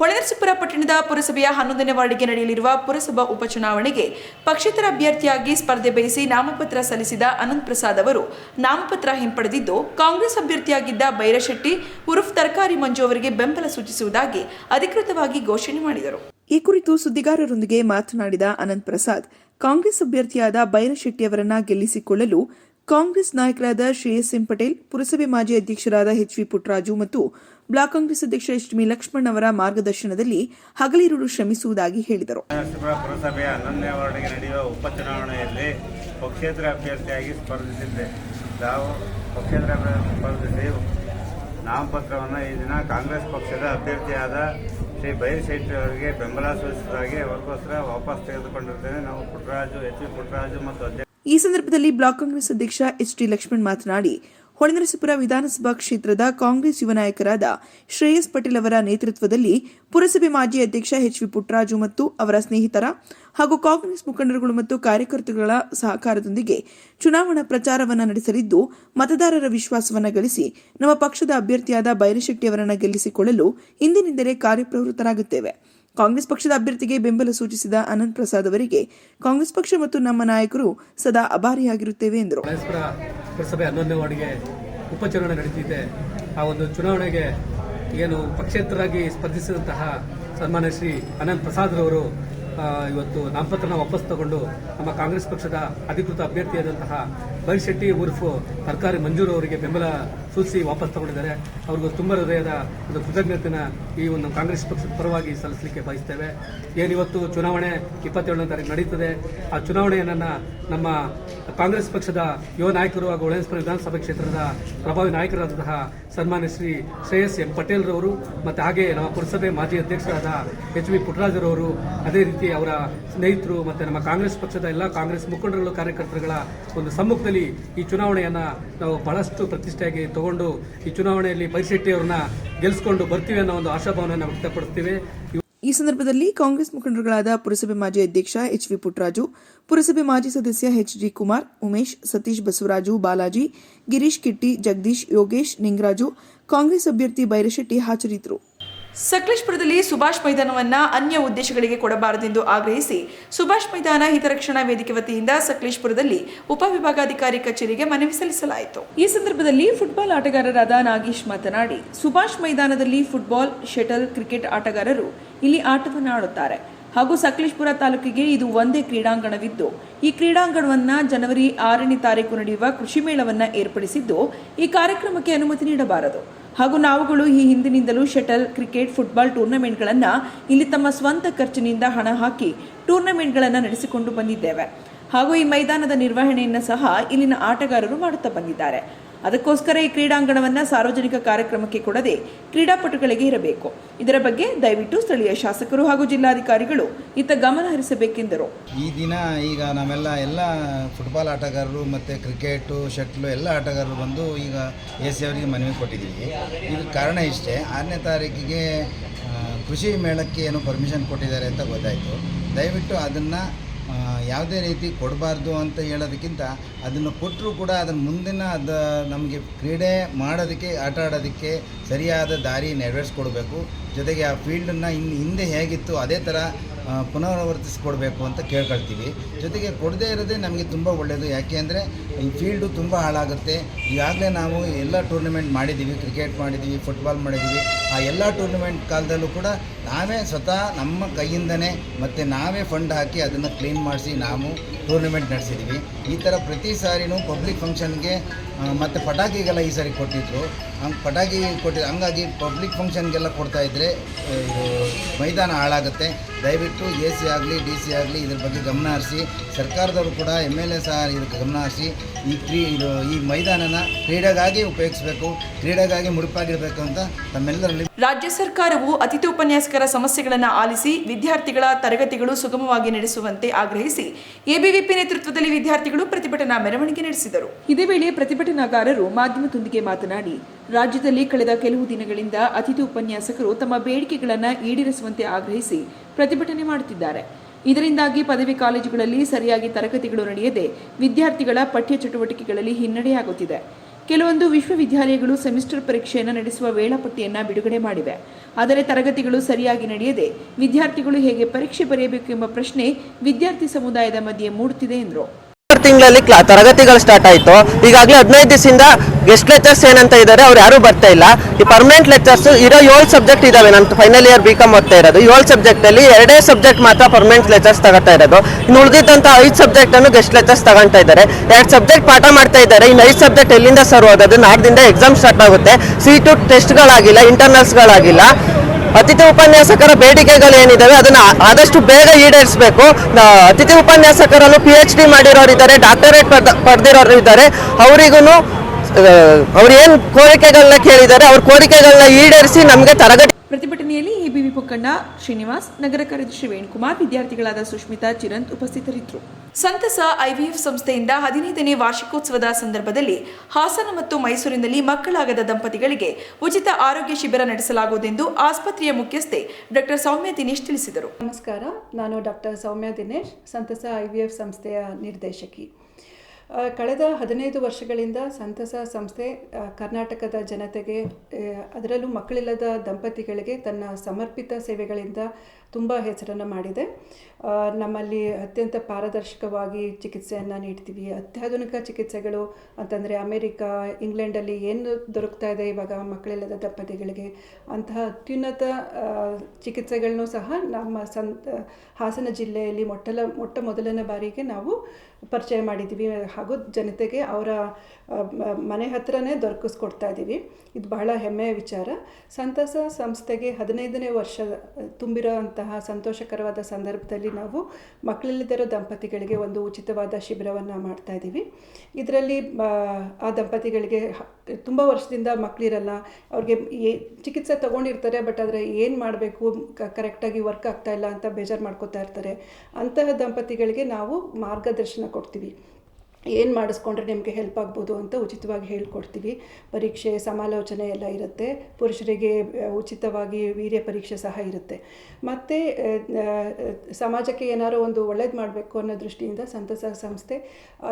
ಹೊಳೆನರಸೀಪುರ ಪಟ್ಟಣದ ಪುರಸಭೆಯ ಹನ್ನೊಂದನೇ ವಾರ್ಡಿಗೆ ನಡೆಯಲಿರುವ ಪುರಸಭಾ ಉಪಚುನಾವಣೆಗೆ ಪಕ್ಷೇತರ ಅಭ್ಯರ್ಥಿಯಾಗಿ ಸ್ಪರ್ಧೆ ಬಯಸಿ ನಾಮಪತ್ರ ಸಲ್ಲಿಸಿದ ಅನಂತ್ ಪ್ರಸಾದ್ ಅವರು ನಾಮಪತ್ರ ಹಿಂಪಡೆದಿದ್ದು, ಕಾಂಗ್ರೆಸ್ ಅಭ್ಯರ್ಥಿಯಾಗಿದ್ದ ಬೈರಶೆಟ್ಟಿ ಉರುಫ್ ತರಕಾರಿ ಮಂಜು ಅವರಿಗೆ ಬೆಂಬಲ ಸೂಚಿಸುವುದಾಗಿ ಅಧಿಕೃತವಾಗಿ ಘೋಷಣೆ ಮಾಡಿದರು. ಈ ಕುರಿತು ಸುದ್ದಿಗಾರರೊಂದಿಗೆ ಮಾತನಾಡಿದ ಅನಂತ್ ಪ್ರಸಾದ್, ಕಾಂಗ್ರೆಸ್ ಅಭ್ಯರ್ಥಿಯಾದ ಬೈರಶೆಟ್ಟಿ ಅವರನ್ನ ಗೆಲ್ಲಿಸಿಕೊಳ್ಳಲು ಕಾಂಗ್ರೆಸ್ ನಾಯಕರಾದ ಶ್ರೇಯಸ್ ಎಂ ಪಟೇಲ್, ಪುರಸಭೆ ಮಾಜಿ ಅಧ್ಯಕ್ಷರಾದ ಎಚ್ ವಿ ಪುಟ್ಟರಾಜು ಮತ್ತು ಬ್ಲಾಕ್ ಕಾಂಗ್ರೆಸ್ ಅಧ್ಯಕ್ಷ ಎಚ್ ಮಿ ಲಕ್ಷ್ಮಣ್ ಅವರ ಮಾರ್ಗದರ್ಶನದಲ್ಲಿ ಹಗಲಿರುಳು ಶ್ರಮಿಸುವುದಾಗಿ ಹೇಳಿದರು. ಪುರಸಭೆಯ ಹನ್ನೊಂದನೇ ವಾರ್ಡ್ಗೆ ನಡೆಯುವ ಉಪಚುನಾವಣೆಯಲ್ಲಿ ಪಕ್ಷೇತರ ಅಭ್ಯರ್ಥಿಯಾಗಿ ಸ್ಪರ್ಧಿಸಿದ್ದೆ. ನಾವು ಪಕ್ಷೇತರ ಸ್ಪರ್ಧಿಸಿ ನಾಮಪತ್ರವನ್ನು ಈ ದಿನ ಕಾಂಗ್ರೆಸ್ ಪಕ್ಷದ ಅಭ್ಯರ್ಥಿಯಾದ ಶ್ರೀ ಬೈರ್ ಶೆಟ್ಟಿ ಅವರಿಗೆ ಬೆಂಬಲ ಸೂಚಿಸಿದಾಗಿ ಅವರಿಗೋಸ್ಕರ ವಾಪಸ್ ತೆಗೆದುಕೊಂಡಿರ್ತೇನೆ ನಾವು ಪುಟ್ಟರಾಜು, ಎಚ್ ವಿ ಪುಟ್ಟರಾಜು ಮತ್ತು ಅಧ್ಯಕ್ಷ ಈ ಸಂದರ್ಭದಲ್ಲಿ ಬ್ಲಾಕ್ ಕಾಂಗ್ರೆಸ್ ಅಧ್ಯಕ್ಷ ಎಚ್ ಡಿ ಲಕ್ಷ್ಮಣ್ ಮಾತನಾಡಿ, ಹೊಳೆನರಸೀಪುರ ವಿಧಾನಸಭಾ ಕ್ಷೇತ್ರದ ಕಾಂಗ್ರೆಸ್ ಯುವ ನಾಯಕರಾದ ಶ್ರೇಯಸ್ ಪಟೇಲ್ ಅವರ ನೇತೃತ್ವದಲ್ಲಿ ಪುರಸಭೆ ಮಾಜಿ ಅಧ್ಯಕ್ಷ ಎಚ್ ವಿ ಪುಟ್ಟರಾಜು ಮತ್ತು ಅವರ ಸ್ನೇಹಿತರ ಹಾಗೂ ಕಾಂಗ್ರೆಸ್ ಮುಖಂಡರುಗಳು ಮತ್ತು ಕಾರ್ಯಕರ್ತರುಗಳ ಸಹಕಾರದೊಂದಿಗೆ ಚುನಾವಣಾ ಪ್ರಚಾರವನ್ನು ನಡೆಸಲಿದ್ದು, ಮತದಾರರ ವಿಶ್ವಾಸವನ್ನು ಗಳಿಸಿ, ನಮ್ಮ ಪಕ್ಷದ ಅಭ್ಯರ್ಥಿಯಾದ ಬೈರಶೆಟ್ಟಿ ಅವರನ್ನು ಗೆಲ್ಲಿಸಿಕೊಳ್ಳಲು ಇಂದಿನಿಂದಲೇ ಕಾರ್ಯಪ್ರವೃತ್ತರಾಗುತ್ತೇವೆ. ಕಾಂಗ್ರೆಸ್ ಪಕ್ಷದ ಅಭ್ಯರ್ಥಿಗೆ ಬೆಂಬಲ ಸೂಚಿಸಿದ ಅನಂತ್ ಪ್ರಸಾದ್ ಅವರಿಗೆ ಕಾಂಗ್ರೆಸ್ ಪಕ್ಷ ಮತ್ತು ನಮ್ಮ ನಾಯಕರು ಸದಾ ಅಭಾರಿಯಾಗಿರುತ್ತೇವೆ ಎಂದರು. ಪುರಸಭೆ ಹನ್ನೊಂದನೇ ವಾರ್ಡ್ಗೆ ಉಪಚುನಾವಣೆ ನಡೀತಿದೆ. ಆ ಒಂದು ಚುನಾವಣೆಗೆ ಏನು ಪಕ್ಷೇತರಾಗಿ ಸ್ಪರ್ಧಿಸಿದಂತಹ ಸನ್ಮಾನ್ಯ ಶ್ರೀ ಅನಂತ್ ಪ್ರಸಾದ್ ರವರು ಇವತ್ತು ನಾಮಪತ್ರನ ವಾಪಸ್ ತಗೊಂಡು ನಮ್ಮ ಕಾಂಗ್ರೆಸ್ ಪಕ್ಷದ ಅಧಿಕೃತ ಅಭ್ಯರ್ಥಿಯಾದಂತಹ ಬೈಶೆಟ್ಟಿ ಉರ್ಫು ಸರ್ಕಾರಿ ಮಂಜೂರು ಅವರಿಗೆ ಬೆಂಬಲ ಸೂಚಿಸಿ ವಾಪಸ್ ತಗೊಂಡಿದ್ದಾರೆ. ಅವ್ರಿಗೂ ತುಂಬ ಹೃದಯದ ಒಂದು ಕೃತಜ್ಞತೆನ ಈ ಒಂದು ಕಾಂಗ್ರೆಸ್ ಪಕ್ಷದ ಪರವಾಗಿ ಸಲ್ಲಿಸಲಿಕ್ಕೆ ಬಯಸ್ತೇವೆ. ಏನಿವತ್ತು ಚುನಾವಣೆ ಇಪ್ಪತ್ತೇಳನೇ ತಾರೀಕು ನಡೀತದೆ. ಆ ಚುನಾವಣೆಯನ್ನು ನಮ್ಮ ಕಾಂಗ್ರೆಸ್ ಪಕ್ಷದ ಯುವ ನಾಯಕರು ಹಾಗೂ ಒಳಸ್ಪುರ ವಿಧಾನಸಭಾ ಕ್ಷೇತ್ರದ ಪ್ರಭಾವಿ ನಾಯಕರಾದಂತಹ ಸನ್ಮಾನ್ಯ ಶ್ರೀ ಶ್ರೇಯಸ್ ಎಂ ಪಟೇಲ್ ರವರು ಮತ್ತು ಹಾಗೆ ನಮ್ಮ ಪುರಸಭೆ ಮಾಜಿ ಅಧ್ಯಕ್ಷರಾದ ಎಚ್ ವಿ ಪುಟ್ಟರಾಜರವರು ಅದೇ ರೀತಿ ಅವರ ಸ್ನೇಹಿತರು ಮತ್ತು ನಮ್ಮ ಕಾಂಗ್ರೆಸ್ ಪಕ್ಷದ ಎಲ್ಲ ಕಾಂಗ್ರೆಸ್ ಮುಖಂಡರುಗಳು, ಕಾರ್ಯಕರ್ತರುಗಳ ಒಂದು ಸಮ್ಮುಖದಲ್ಲಿ ಈ ಚುನಾವಣೆಯನ್ನು ನಾವು ಬಹಳಷ್ಟು ಪ್ರತಿಷ್ಠೆಯಾಗಿ ತಗೊಂಡು ಈ ಚುನಾವಣೆಯಲ್ಲಿ ಬೈಶೆಟ್ಟಿ ಅವರನ್ನ ಗೆಲ್ಲಿಸಿಕೊಂಡು ಬರ್ತೀವಿ ಅನ್ನೋ ಒಂದು ಆಶಾಭಾವನೆಯನ್ನು ವ್ಯಕ್ತಪಡಿಸ್ತೀವಿ. ಈ ಸಂದರ್ಭದಲ್ಲಿ ಕಾಂಗ್ರೆಸ್ ಮುಖಂಡರುಗಳಾದ ಪುರಸಭೆ ಮಾಜಿ ಅಧ್ಯಕ್ಷ ಎಚ್ ವಿ ಪುಟ್ಟರಾಜು, ಪುರಸಭೆ ಮಾಜಿ ಸದಸ್ಯ ಎಚ್ ಜಿ ಕುಮಾರ್, ಉಮೇಶ್, ಸತೀಶ್ ಬಸವರಾಜು, ಬಾಲಾಜಿ, ಗಿರೀಶ್ ಕಿಟ್ಟಿ, ಜಗದೀಶ್ ಯೋಗೇಶ್, ನಿಂಗರಾಜು, ಕಾಂಗ್ರೆಸ್ ಅಭ್ಯರ್ಥಿ ಬೈರಶೆಟ್ಟಿ ಹಾಜರಿದ್ದರು. ಸಕಲೇಶ್ಪುರದಲ್ಲಿ ಸುಭಾಷ್ ಮೈದಾನವನ್ನ ಅನ್ಯ ಉದ್ದೇಶಗಳಿಗೆ ಕೊಡಬಾರದೆಂದು ಆಗ್ರಹಿಸಿ ಸುಭಾಷ್ ಮೈದಾನ ಹಿತರಕ್ಷಣಾ ವೇದಿಕೆ ವತಿಯಿಂದ ಸಕಲೇಶ್ಪುರದಲ್ಲಿ ಉಪವಿಭಾಗಾಧಿಕಾರಿ ಕಚೇರಿಗೆ ಮನವಿ ಸಲ್ಲಿಸಲಾಯಿತು. ಈ ಸಂದರ್ಭದಲ್ಲಿ ಫುಟ್ಬಾಲ್ ಆಟಗಾರರಾದ ನಾಗೇಶ್ ಮಾತನಾಡಿ, ಸುಭಾಷ್ ಮೈದಾನದಲ್ಲಿ ಫುಟ್ಬಾಲ್, ಶಟಲ್, ಕ್ರಿಕೆಟ್ ಆಟಗಾರರು ಇಲ್ಲಿ ಆಟವನ್ನು ಆಡುತ್ತಾರೆ. ಹಾಗೂ ಸಕಲೇಶ್ಪುರ ತಾಲೂಕಿಗೆ ಇದು ಒಂದೇ ಕ್ರೀಡಾಂಗಣವಿದ್ದು, ಈ ಕ್ರೀಡಾಂಗಣವನ್ನ ಜನವರಿ ಆರನೇ ತಾರೀಕು ನಡೆಯುವ ಕೃಷಿ ಮೇಳವನ್ನ ಏರ್ಪಡಿಸಿದ್ದು ಈ ಕಾರ್ಯಕ್ರಮಕ್ಕೆ ಅನುಮತಿ ನೀಡಬಾರದು. ಹಾಗೂ ನಾವುಗಳು ಈ ಹಿಂದಿನಿಂದಲೂ ಶಟಲ್, ಕ್ರಿಕೆಟ್, ಫುಟ್ಬಾಲ್ ಟೂರ್ನಮೆಂಟ್ಗಳನ್ನು ಇಲ್ಲಿ ತಮ್ಮ ಸ್ವಂತ ಖರ್ಚಿನಿಂದ ಹಣ ಹಾಕಿ ಟೂರ್ನಮೆಂಟ್ಗಳನ್ನು ನಡೆಸಿಕೊಂಡು ಬಂದಿದ್ದೇವೆ. ಹಾಗೂ ಈ ಮೈದಾನದ ನಿರ್ವಹಣೆಯನ್ನು ಸಹ ಇಲ್ಲಿನ ಆಟಗಾರರು ಮಾಡುತ್ತಾ ಬಂದಿದ್ದಾರೆ. ಅದಕ್ಕೋಸ್ಕರ ಈ ಕ್ರೀಡಾಂಗಣವನ್ನು ಸಾರ್ವಜನಿಕ ಕಾರ್ಯಕ್ರಮಕ್ಕೆ ಕೊಡದೆ ಕ್ರೀಡಾಪಟುಗಳಿಗೆ ಇರಬೇಕು. ಇದರ ಬಗ್ಗೆ ದಯವಿಟ್ಟು ಸ್ಥಳೀಯ ಶಾಸಕರು ಹಾಗೂ ಜಿಲ್ಲಾಧಿಕಾರಿಗಳು ಇತ್ತ ಗಮನ ಹರಿಸಬೇಕೆಂದರು. ಈ ದಿನ ಈಗ ನಾವೆಲ್ಲ ಎಲ್ಲ ಫುಟ್ಬಾಲ್ ಆಟಗಾರರು ಮತ್ತು ಕ್ರಿಕೆಟು ಶಟ್ಲು ಎಲ್ಲ ಆಟಗಾರರು ಬಂದು ಈಗ ಎ ಸಿ ಅವರಿಗೆ ಮನವಿ ಕೊಟ್ಟಿದ್ದೀವಿ. ಇದು ಕಾರಣ ಇಷ್ಟೇ. ಆರನೇ ತಾರೀಕಿಗೆ ಕೃಷಿ ಮೇಳಕ್ಕೆ ಏನೋ ಪರ್ಮಿಷನ್ ಕೊಟ್ಟಿದ್ದಾರೆ ಅಂತ ಗೊತ್ತಾಯಿತು. ದಯವಿಟ್ಟು ಅದನ್ನು ಯಾವುದೇ ರೀತಿ ಕೊಡಬಾರ್ದು ಅಂತ ಹೇಳೋದಕ್ಕಿಂತ ಅದನ್ನು ಕೊಟ್ಟರೂ ಕೂಡ ಅದನ್ನು ಮುಂದಿನ ಅದು ನಮಗೆ ಕ್ರೀಡೆ ಮಾಡೋದಕ್ಕೆ, ಆಟ ಆಡೋದಕ್ಕೆ ಸರಿಯಾದ ದಾರಿ ನೆರವೇರಿಸ್ಕೊಡ್ಬೇಕು. ಜೊತೆಗೆ ಆ ಫೀಲ್ಡನ್ನು ಇನ್ನು ಹಿಂದೆ ಹೇಗಿತ್ತು ಅದೇ ಥರ ಪುನರಾವರ್ತಿಸಿಕೊಡ್ಬೇಕು ಅಂತ ಕೇಳ್ಕೊಳ್ತೀವಿ. ಜೊತೆಗೆ ಕೊಡದೇ ಇರೋದೇ ನಮಗೆ ತುಂಬ ಒಳ್ಳೆಯದು ಯಾಕೆ ಅಂದರೆ, ಈ ಫೀಲ್ಡು ತುಂಬ ಹಾಳಾಗುತ್ತೆ. ಈಗಾಗಲೇ ನಾವು ಎಲ್ಲ ಟೂರ್ನಮೆಂಟ್ ಮಾಡಿದ್ದೀವಿ. ಕ್ರಿಕೆಟ್ ಮಾಡಿದ್ದೀವಿ, ಫುಟ್ಬಾಲ್ ಮಾಡಿದ್ದೀವಿ. ಆ ಎಲ್ಲ ಟೂರ್ನಮೆಂಟ್ ಕಾಲದಲ್ಲೂ ಕೂಡ ನಾವೇ ಸ್ವತಃ ನಮ್ಮ ಕೈಯಿಂದನೇ ಮತ್ತು ನಾವೇ ಫಂಡ್ ಹಾಕಿ ಅದನ್ನು ಕ್ಲೀನ್ ಮಾಡಿಸಿ ನಾವು ಟೂರ್ನಮೆಂಟ್ ನಡೆಸಿದ್ದೀವಿ. ಈ ಥರ ಪ್ರತಿ ಸಾರಿನೂ ಪಬ್ಲಿಕ್ ಫಂಕ್ಷನ್ಗೆ ಮತ್ತು ಪಟಾಕಿಗೆಲ್ಲ ಈ ಸಾರಿ ಕೊಟ್ಟಿದ್ರು. ಹಂಗೆ ಪಟಾಕಿ ಕೊಟ್ಟಿದ್ದು ಹಂಗಾಗಿ ಪಬ್ಲಿಕ್ ಫಂಕ್ಷನ್ಗೆಲ್ಲ ಕೊಡ್ತಾಯಿದ್ರೆ ಮೈದಾನ ಹಾಳಾಗುತ್ತೆ. ದಯವಿಟ್ಟು ಎ ಸಿ ಆಗಲಿ ಡಿ ಸಿ ಆಗಲಿ ಇದ್ರ ಬಗ್ಗೆ ಗಮನ ಹರಿಸಿ. ಸರ್ಕಾರದವರು ಕೂಡ ಎಂ ಎಲ್ ಎ ಸಹ ಇದಕ್ಕೆ ಗಮನ ಹರಿಸಿ ಈ ಕ್ರೀ ಇದು ಈ ಮೈದಾನನ ಕ್ರೀಡೆಗಾಗಿ ಉಪಯೋಗಿಸಬೇಕು ಕ್ರೀಡೆಗಾಗಿ ಮುಡುಪಾಗಿರಬೇಕು ಅಂತ ತಮ್ಮೆಲ್ಲರಲ್ಲಿ ರಾಜ್ಯ ಸರ್ಕಾರವು ಅತಿಥಿ ಉಪನ್ಯಾಸಕರ ಸಮಸ್ಯೆಗಳನ್ನು ಆಲಿಸಿ ವಿದ್ಯಾರ್ಥಿಗಳ ತರಗತಿಗಳು ಸುಗಮವಾಗಿ ನಡೆಸುವಂತೆ ಆಗ್ರಹಿಸಿ ಎಬಿವಿಪಿ ನೇತೃತ್ವದಲ್ಲಿ ವಿದ್ಯಾರ್ಥಿಗಳು ಪ್ರತಿಭಟನಾ ಮೆರವಣಿಗೆ ನಡೆಸಿದರು. ಇದೇ ವೇಳೆ ಪ್ರತಿಭಟನಾಕಾರರು ಮಾಧ್ಯಮದೊಂದಿಗೆ ಮಾತನಾಡಿ ರಾಜ್ಯದಲ್ಲಿ ಕಳೆದ ಕೆಲವು ದಿನಗಳಿಂದ ಅತಿಥಿ ಉಪನ್ಯಾಸಕರು ತಮ್ಮ ಬೇಡಿಕೆಗಳನ್ನು ಈಡೇರಿಸುವಂತೆ ಆಗ್ರಹಿಸಿ ಪ್ರತಿಭಟನೆ ಮಾಡುತ್ತಿದ್ದಾರೆ. ಇದರಿಂದಾಗಿ ಪದವಿ ಕಾಲೇಜುಗಳಲ್ಲಿ ಸರಿಯಾಗಿ ತರಗತಿಗಳು ನಡೆಯದೆ ವಿದ್ಯಾರ್ಥಿಗಳ ಪಠ್ಯ ಚಟುವಟಿಕೆಗಳಲ್ಲಿ ಹಿನ್ನಡೆಯಾಗುತ್ತಿದೆ. ಕೆಲವೊಂದು ವಿಶ್ವವಿದ್ಯಾಲಯಗಳು ಸೆಮಿಸ್ಟರ್ ಪರೀಕ್ಷೆಯನ್ನು ನಡೆಸುವ ವೇಳಾಪಟ್ಟಿಯನ್ನು ಬಿಡುಗಡೆ ಮಾಡಿವೆ. ಆದರೆ ತರಗತಿಗಳು ಸರಿಯಾಗಿ ನಡೆಯದೆ ವಿದ್ಯಾರ್ಥಿಗಳು ಹೇಗೆ ಪರೀಕ್ಷೆ ಬರೆಯಬೇಕು ಎಂಬ ಪ್ರಶ್ನೆ ವಿದ್ಯಾರ್ಥಿ ಸಮುದಾಯದ ಮಧ್ಯೆ ಮೂಡುತ್ತಿದೆ ಎಂದರು. ತಿಂಗಳಲ್ಲಿ ತರಗತಿಗಳು ಸ್ಟಾರ್ಟ್ ಆಯಿತು. ಈಗಾಗಲೇ ಹದಿನೈದು ದಿವಸದಿಂದ ಗೆಸ್ಟ್ ಲೆಕ್ಚರ್ಸ್ ಏನಂತ ಇದ್ದಾರೆ, ಅವ್ರು ಯಾರೂ ಬರ್ತಾ ಇಲ್ಲ. ಈ ಪರ್ಮನೆಂಟ್ ಲೆಕ್ಚರ್ಸ್ ಇರೋ ಏಳು ಸಬ್ಜೆಕ್ಟ್ ಇದಾವೆ. ನಾನು ಫೈನಲ್ ಇಯರ್ ಬಿ ಕಾಮ್ ಓದ್ತಾ ಇರೋದು. ಏಳು ಸಬ್ಜೆಕ್ಟಲ್ಲಿ ಎರಡೇ ಸಬ್ಜೆಕ್ಟ್ ಮಾತ್ರ ಪರ್ಮನೆಂಟ್ ಲೆಕ್ಚರ್ಸ್ ತಗೋತಾ ಇರೋದು. ಇನ್ನು ಉಳಿದಿದ್ದಂಥ ಐದು ಸಬ್ಜೆಕ್ಟನ್ನು ಗೆಸ್ಟ್ ಲೆಕ್ಚರ್ಸ್ ತಗೊಂತಾ ಇದ್ದಾರೆ. ಎರಡು ಸಬ್ಜೆಕ್ಟ್ ಪಾಠ ಮಾಡ್ತಾ ಇದ್ದಾರೆ. ಇನ್ನು ಐದು ಸಬ್ಜೆಕ್ಟ್ ಎಲ್ಲಿಂದ ಸರ್ ಓದೋದು? ನಾಡ್ದಿಂದ ಎಕ್ಸಾಮ್ ಸ್ಟಾರ್ಟ್ ಆಗುತ್ತೆ. ಸಿ ಟು ಟೆಸ್ಟ್ಗಳಾಗಿಲ್ಲ ಇಂಟರ್ನಲ್ಸ್ಗಳಾಗಿಲ್ಲ ಅತಿಥಿ ಉಪನ್ಯಾಸಕರ ಬೇಡಿಕೆಗಳು ಏನಿದಾವೆ ಅದನ್ನ ಆದಷ್ಟು ಬೇಗ ಈಡೇರಿಸಬೇಕು. ಅತಿಥಿ ಉಪನ್ಯಾಸಕರಲ್ಲೂ ಪಿ ಎಚ್ ಡಿ ಮಾಡಿರೋರು ಇದ್ದಾರೆ, ಡಾಕ್ಟರೇಟ್ ಪಡೆದಿರೋರು ಇದ್ದಾರೆ. ಅವರಿಗೂ ಅವ್ರು ಏನು ಕೋರಿಕೆಗಳನ್ನ ಕೇಳಿದ್ದಾರೆ ಅವ್ರ ಕೋರಿಕೆಗಳನ್ನ ಈಡೇರಿಸಿ ನಮಗೆ ತರಗತಿ ಪ್ರತಿಭಟನೆಯಲ್ಲಿ ಎಬಿವಿ ಮುಖಂಡ ಶ್ರೀನಿವಾಸ್, ನಗರ ಕಾರ್ಯದರ್ಶಿ ವೇಣುಕುಮಾರ್, ವಿದ್ಯಾರ್ಥಿಗಳಾದ ಸುಷ್ಮಿತಾ ಚಿರಂತ್ ಉಪಸ್ಥಿತರಿದ್ದರು. ಸಂತಸ ಐವಿಎಫ್ ಸಂಸ್ಥೆಯಿಂದ ಹದಿನೈದನೇ ವಾರ್ಷಿಕೋತ್ಸವದ ಸಂದರ್ಭದಲ್ಲಿ ಹಾಸನ ಮತ್ತು ಮೈಸೂರಿನಲ್ಲಿ ಮಕ್ಕಳಾಗದ ದಂಪತಿಗಳಿಗೆ ಉಚಿತ ಆರೋಗ್ಯ ಶಿಬಿರ ನಡೆಸಲಾಗುವುದೆಂದು ಆಸ್ಪತ್ರೆಯ ಮುಖ್ಯಸ್ಥೆ ಡಾಕ್ಟರ್ ಸೌಮ್ಯ ದಿನೇಶ್ ತಿಳಿಸಿದರು. ನಮಸ್ಕಾರ. ನಾನು ಡಾಕ್ಟರ್ ಸೌಮ್ಯ ದಿನೇಶ್, ಸಂತಸ ಐವಿಎಫ್ ಸಂಸ್ಥೆಯ ನಿರ್ದೇಶಕಿ. ಕಳೆದ ಹದಿನೈದು ವರ್ಷಗಳಿಂದ ಸಂತಸ ಸಂಸ್ಥೆ ಕರ್ನಾಟಕದ ಜನತೆಗೆ ಅದರಲ್ಲೂ ಮಕ್ಕಳಿಲ್ಲದ ದಂಪತಿಗಳಿಗೆ ತನ್ನ ಸಮರ್ಪಿತ ಸೇವೆಗಳಿಂದ ತುಂಬ ಹೆಸರನ್ನು ಮಾಡಿದೆ. ನಮ್ಮಲ್ಲಿ ಅತ್ಯಂತ ಪಾರದರ್ಶಕವಾಗಿ ಚಿಕಿತ್ಸೆಯನ್ನು ನೀಡ್ತೀವಿ. ಅತ್ಯಾಧುನಿಕ ಚಿಕಿತ್ಸೆಗಳು ಅಂತಂದರೆ ಅಮೇರಿಕಾ, ಇಂಗ್ಲೆಂಡಲ್ಲಿ ಏನು ದೊರಕ್ತಾ ಇದೆ ಇವಾಗ ಮಕ್ಕಳಿಲ್ಲದ ದಂಪತಿಗಳಿಗೆ, ಅಂತಹ ಅತ್ಯುನ್ನತ ಚಿಕಿತ್ಸೆಗಳನ್ನೂ ಸಹ ನಮ್ಮ ಸಂತ ಹಾಸನ ಜಿಲ್ಲೆಯಲ್ಲಿ ಮೊಟ್ಟಲ, ಮೊಟ್ಟ ಮೊದಲನೇ ಬಾರಿಗೆ ನಾವು ಪರಿಚಯ ಮಾಡಿದ್ದೀವಿ. ಹಾಗೂ ಜನತೆಗೆ ಅವರ ಮನೆ ಹತ್ರನೇ ದೊರಕಿಸ್ಕೊಡ್ತಾ ಇದ್ದೀವಿ. ಇದು ಬಹಳ ಹೆಮ್ಮೆಯ ವಿಚಾರ. ಸಂತಸ ಸಂಸ್ಥೆಗೆ ಹದಿನೈದನೇ ವರ್ಷ ತುಂಬಿರೋ ಅಂತಹ ಸಂತೋಷಕರವಾದ ಸಂದರ್ಭದಲ್ಲಿ ನಾವು ಮಕ್ಕಳಿಲ್ಲದಿರೋ ದಂಪತಿಗಳಿಗೆ ಒಂದು ಉಚಿತವಾದ ಶಿಬಿರವನ್ನು ಮಾಡ್ತಾ ಇದ್ದೀವಿ. ಇದರಲ್ಲಿ, ಆ ದಂಪತಿಗಳಿಗೆ ತುಂಬ ವರ್ಷದಿಂದ ಮಕ್ಕಳಿರಲ್ಲ. ಅವ್ರಿಗೆ ಏ ಚಿಕಿತ್ಸೆ ತೊಗೊಂಡಿರ್ತಾರೆ, ಬಟ್ ಆದರೆ ಏನು ಮಾಡಬೇಕು? ಕರೆಕ್ಟಾಗಿ ವರ್ಕ್ ಆಗ್ತಾ ಇಲ್ಲ ಅಂತ ಬೇಜಾರು ಮಾಡ್ಕೋತಾ ಇರ್ತಾರೆ. ಅಂತಹ ದಂಪತಿಗಳಿಗೆ ನಾವು ಮಾರ್ಗದರ್ಶನ Cortivi. ಏನು ಮಾಡಿಸ್ಕೊಂಡ್ರೆ ನಿಮಗೆ ಹೆಲ್ಪ್ ಆಗ್ಬೋದು ಅಂತ ಉಚಿತವಾಗಿ ಹೇಳ್ಕೊಡ್ತೀವಿ. ಪರೀಕ್ಷೆ, ಸಮಾಲೋಚನೆ ಎಲ್ಲ ಇರುತ್ತೆ. ಪುರುಷರಿಗೆ ಉಚಿತವಾಗಿ ವೀರ್ಯ ಪರೀಕ್ಷೆ ಸಹ ಇರುತ್ತೆ. ಮತ್ತು ಸಮಾಜಕ್ಕೆ ಏನಾದರೂ ಒಂದು ಒಳ್ಳೇದು ಮಾಡಬೇಕು ಅನ್ನೋ ದೃಷ್ಟಿಯಿಂದ ಸಂತಸ ಸಂಸ್ಥೆ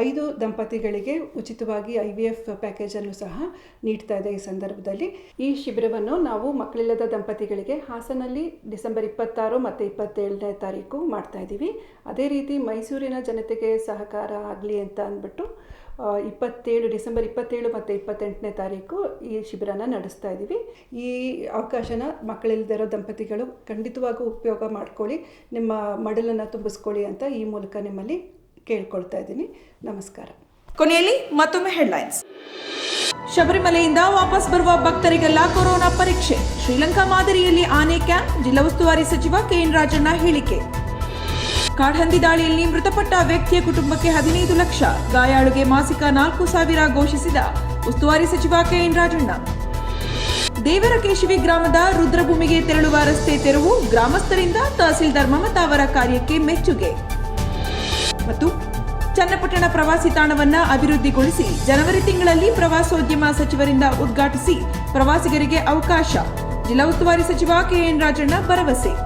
ಐದು ದಂಪತಿಗಳಿಗೆ ಉಚಿತವಾಗಿ ಐ ವಿ ಎಫ್ ಪ್ಯಾಕೇಜನ್ನು ಸಹ ನೀಡ್ತಾ ಇದೆ ಈ ಸಂದರ್ಭದಲ್ಲಿ. ಈ ಶಿಬಿರವನ್ನು ನಾವು ಮಕ್ಕಳಿಲ್ಲದ ದಂಪತಿಗಳಿಗೆ ಹಾಸನಲ್ಲಿ ಡಿಸೆಂಬರ್ ಇಪ್ಪತ್ತಾರು ಮತ್ತು ಇಪ್ಪತ್ತೇಳನೇ ತಾರೀಕು ಮಾಡ್ತಾ ಇದ್ದೀವಿ. ಅದೇ ರೀತಿ ಮೈಸೂರಿನ ಜನತೆಗೆ ಸಹಕಾರ ಆಗಲಿ ಅಂತ ಅಂದ್ಬಿಟ್ಟು ಇಪ್ಪತ್ತೇಳು ಡಿಸೆಂಬರ್ ಇಪ್ಪತ್ತೇಳು ಮತ್ತು ಇಪ್ಪತ್ತೆಂಟನೇ ತಾರೀಕು ಈ ಶಿಬಿರನ ನಡೆಸ್ತಾ ಇದ್ದೀವಿ ಈ ಅವಕಾಶನ ಮಕ್ಕಳಿಲ್ದಿರೋ ದಂಪತಿಗಳು ಖಂಡಿತವಾಗೂ ಉಪಯೋಗ ಮಾಡ್ಕೊಳ್ಳಿ, ನಿಮ್ಮ ಮಡಲನ್ನು ತುಂಬಿಸ್ಕೊಳ್ಳಿ ಅಂತ ಈ ಮೂಲಕ ನಿಮ್ಮಲ್ಲಿ ಕೇಳ್ಕೊಳ್ತಾ ಇದ್ದೀನಿ. ನಮಸ್ಕಾರ. ಕೊನೆಯಲ್ಲಿ ಮತ್ತೊಮ್ಮೆ ಹೆಡ್ಲೈನ್ಸ್ ಶಬರಿಮಲೆಯಿಂದ ವಾಪಸ್ ಬರುವ ಭಕ್ತರಿಗೆಲ್ಲ ಕೊರೋನಾ ಪರೀಕ್ಷೆ. ಶ್ರೀಲಂಕಾ ಮಾದರಿಯಲ್ಲಿ ಆನೆ ಕ್ಯಾಂಪ್, ಜಿಲ್ಲಾ ಉಸ್ತುವಾರಿ ಸಚಿವ ಕೆಎನ್ ರಾಜಣ್ಣ ಹೇಳಿಕೆ. ಕಾಡ್ಹಂದಿ ದಾಳಿಯಲ್ಲಿ ಮೃತಪಟ್ಟ ವ್ಯಕ್ತಿಯ ಕುಟುಂಬಕ್ಕೆ ಹದಿನೈದು ಲಕ್ಷ. ಗಾಯಾಳುಗೆ ಮಾಸಿಕ ನಾಲ್ಕು ಸಾವಿರ ಘೋಷಿಸಿದ ಉಸ್ತುವಾರಿ ಸಚಿವ ಕೆಎನ್ ರಾಜಣ್ಣ. ದೇವರಕೇಶವಿ ಗ್ರಾಮದ ರುದ್ರಭೂಮಿಗೆ ತೆರಳುವ ರಸ್ತೆ ತೆರವು ಗ್ರಾಮಸ್ಥರಿಂದ ತಹಸೀಲ್ದಾರ್ ಮಮತಾ ಅವರ ಕಾರ್ಯಕ್ಕೆ ಮೆಚ್ಚುಗೆ. ಮತ್ತು ಚನ್ನಪಟ್ಟಣ ಪ್ರವಾಸಿ ತಾಣವನ್ನ ಅಭಿವೃದ್ಧಿಗೊಳಿಸಿ ಜನವರಿ ತಿಂಗಳಲ್ಲಿ ಪ್ರವಾಸೋದ್ಯಮ ಸಚಿವರಿಂದ ಉದ್ಘಾಟಿಸಿ ಪ್ರವಾಸಿಗರಿಗೆ ಅವಕಾಶ. ಜಿಲ್ಲಾ ಉಸ್ತುವಾರಿ ಸಚಿವ ಕೆಎನ್ ರಾಜಣ್ಣ ಭರವಸೆ.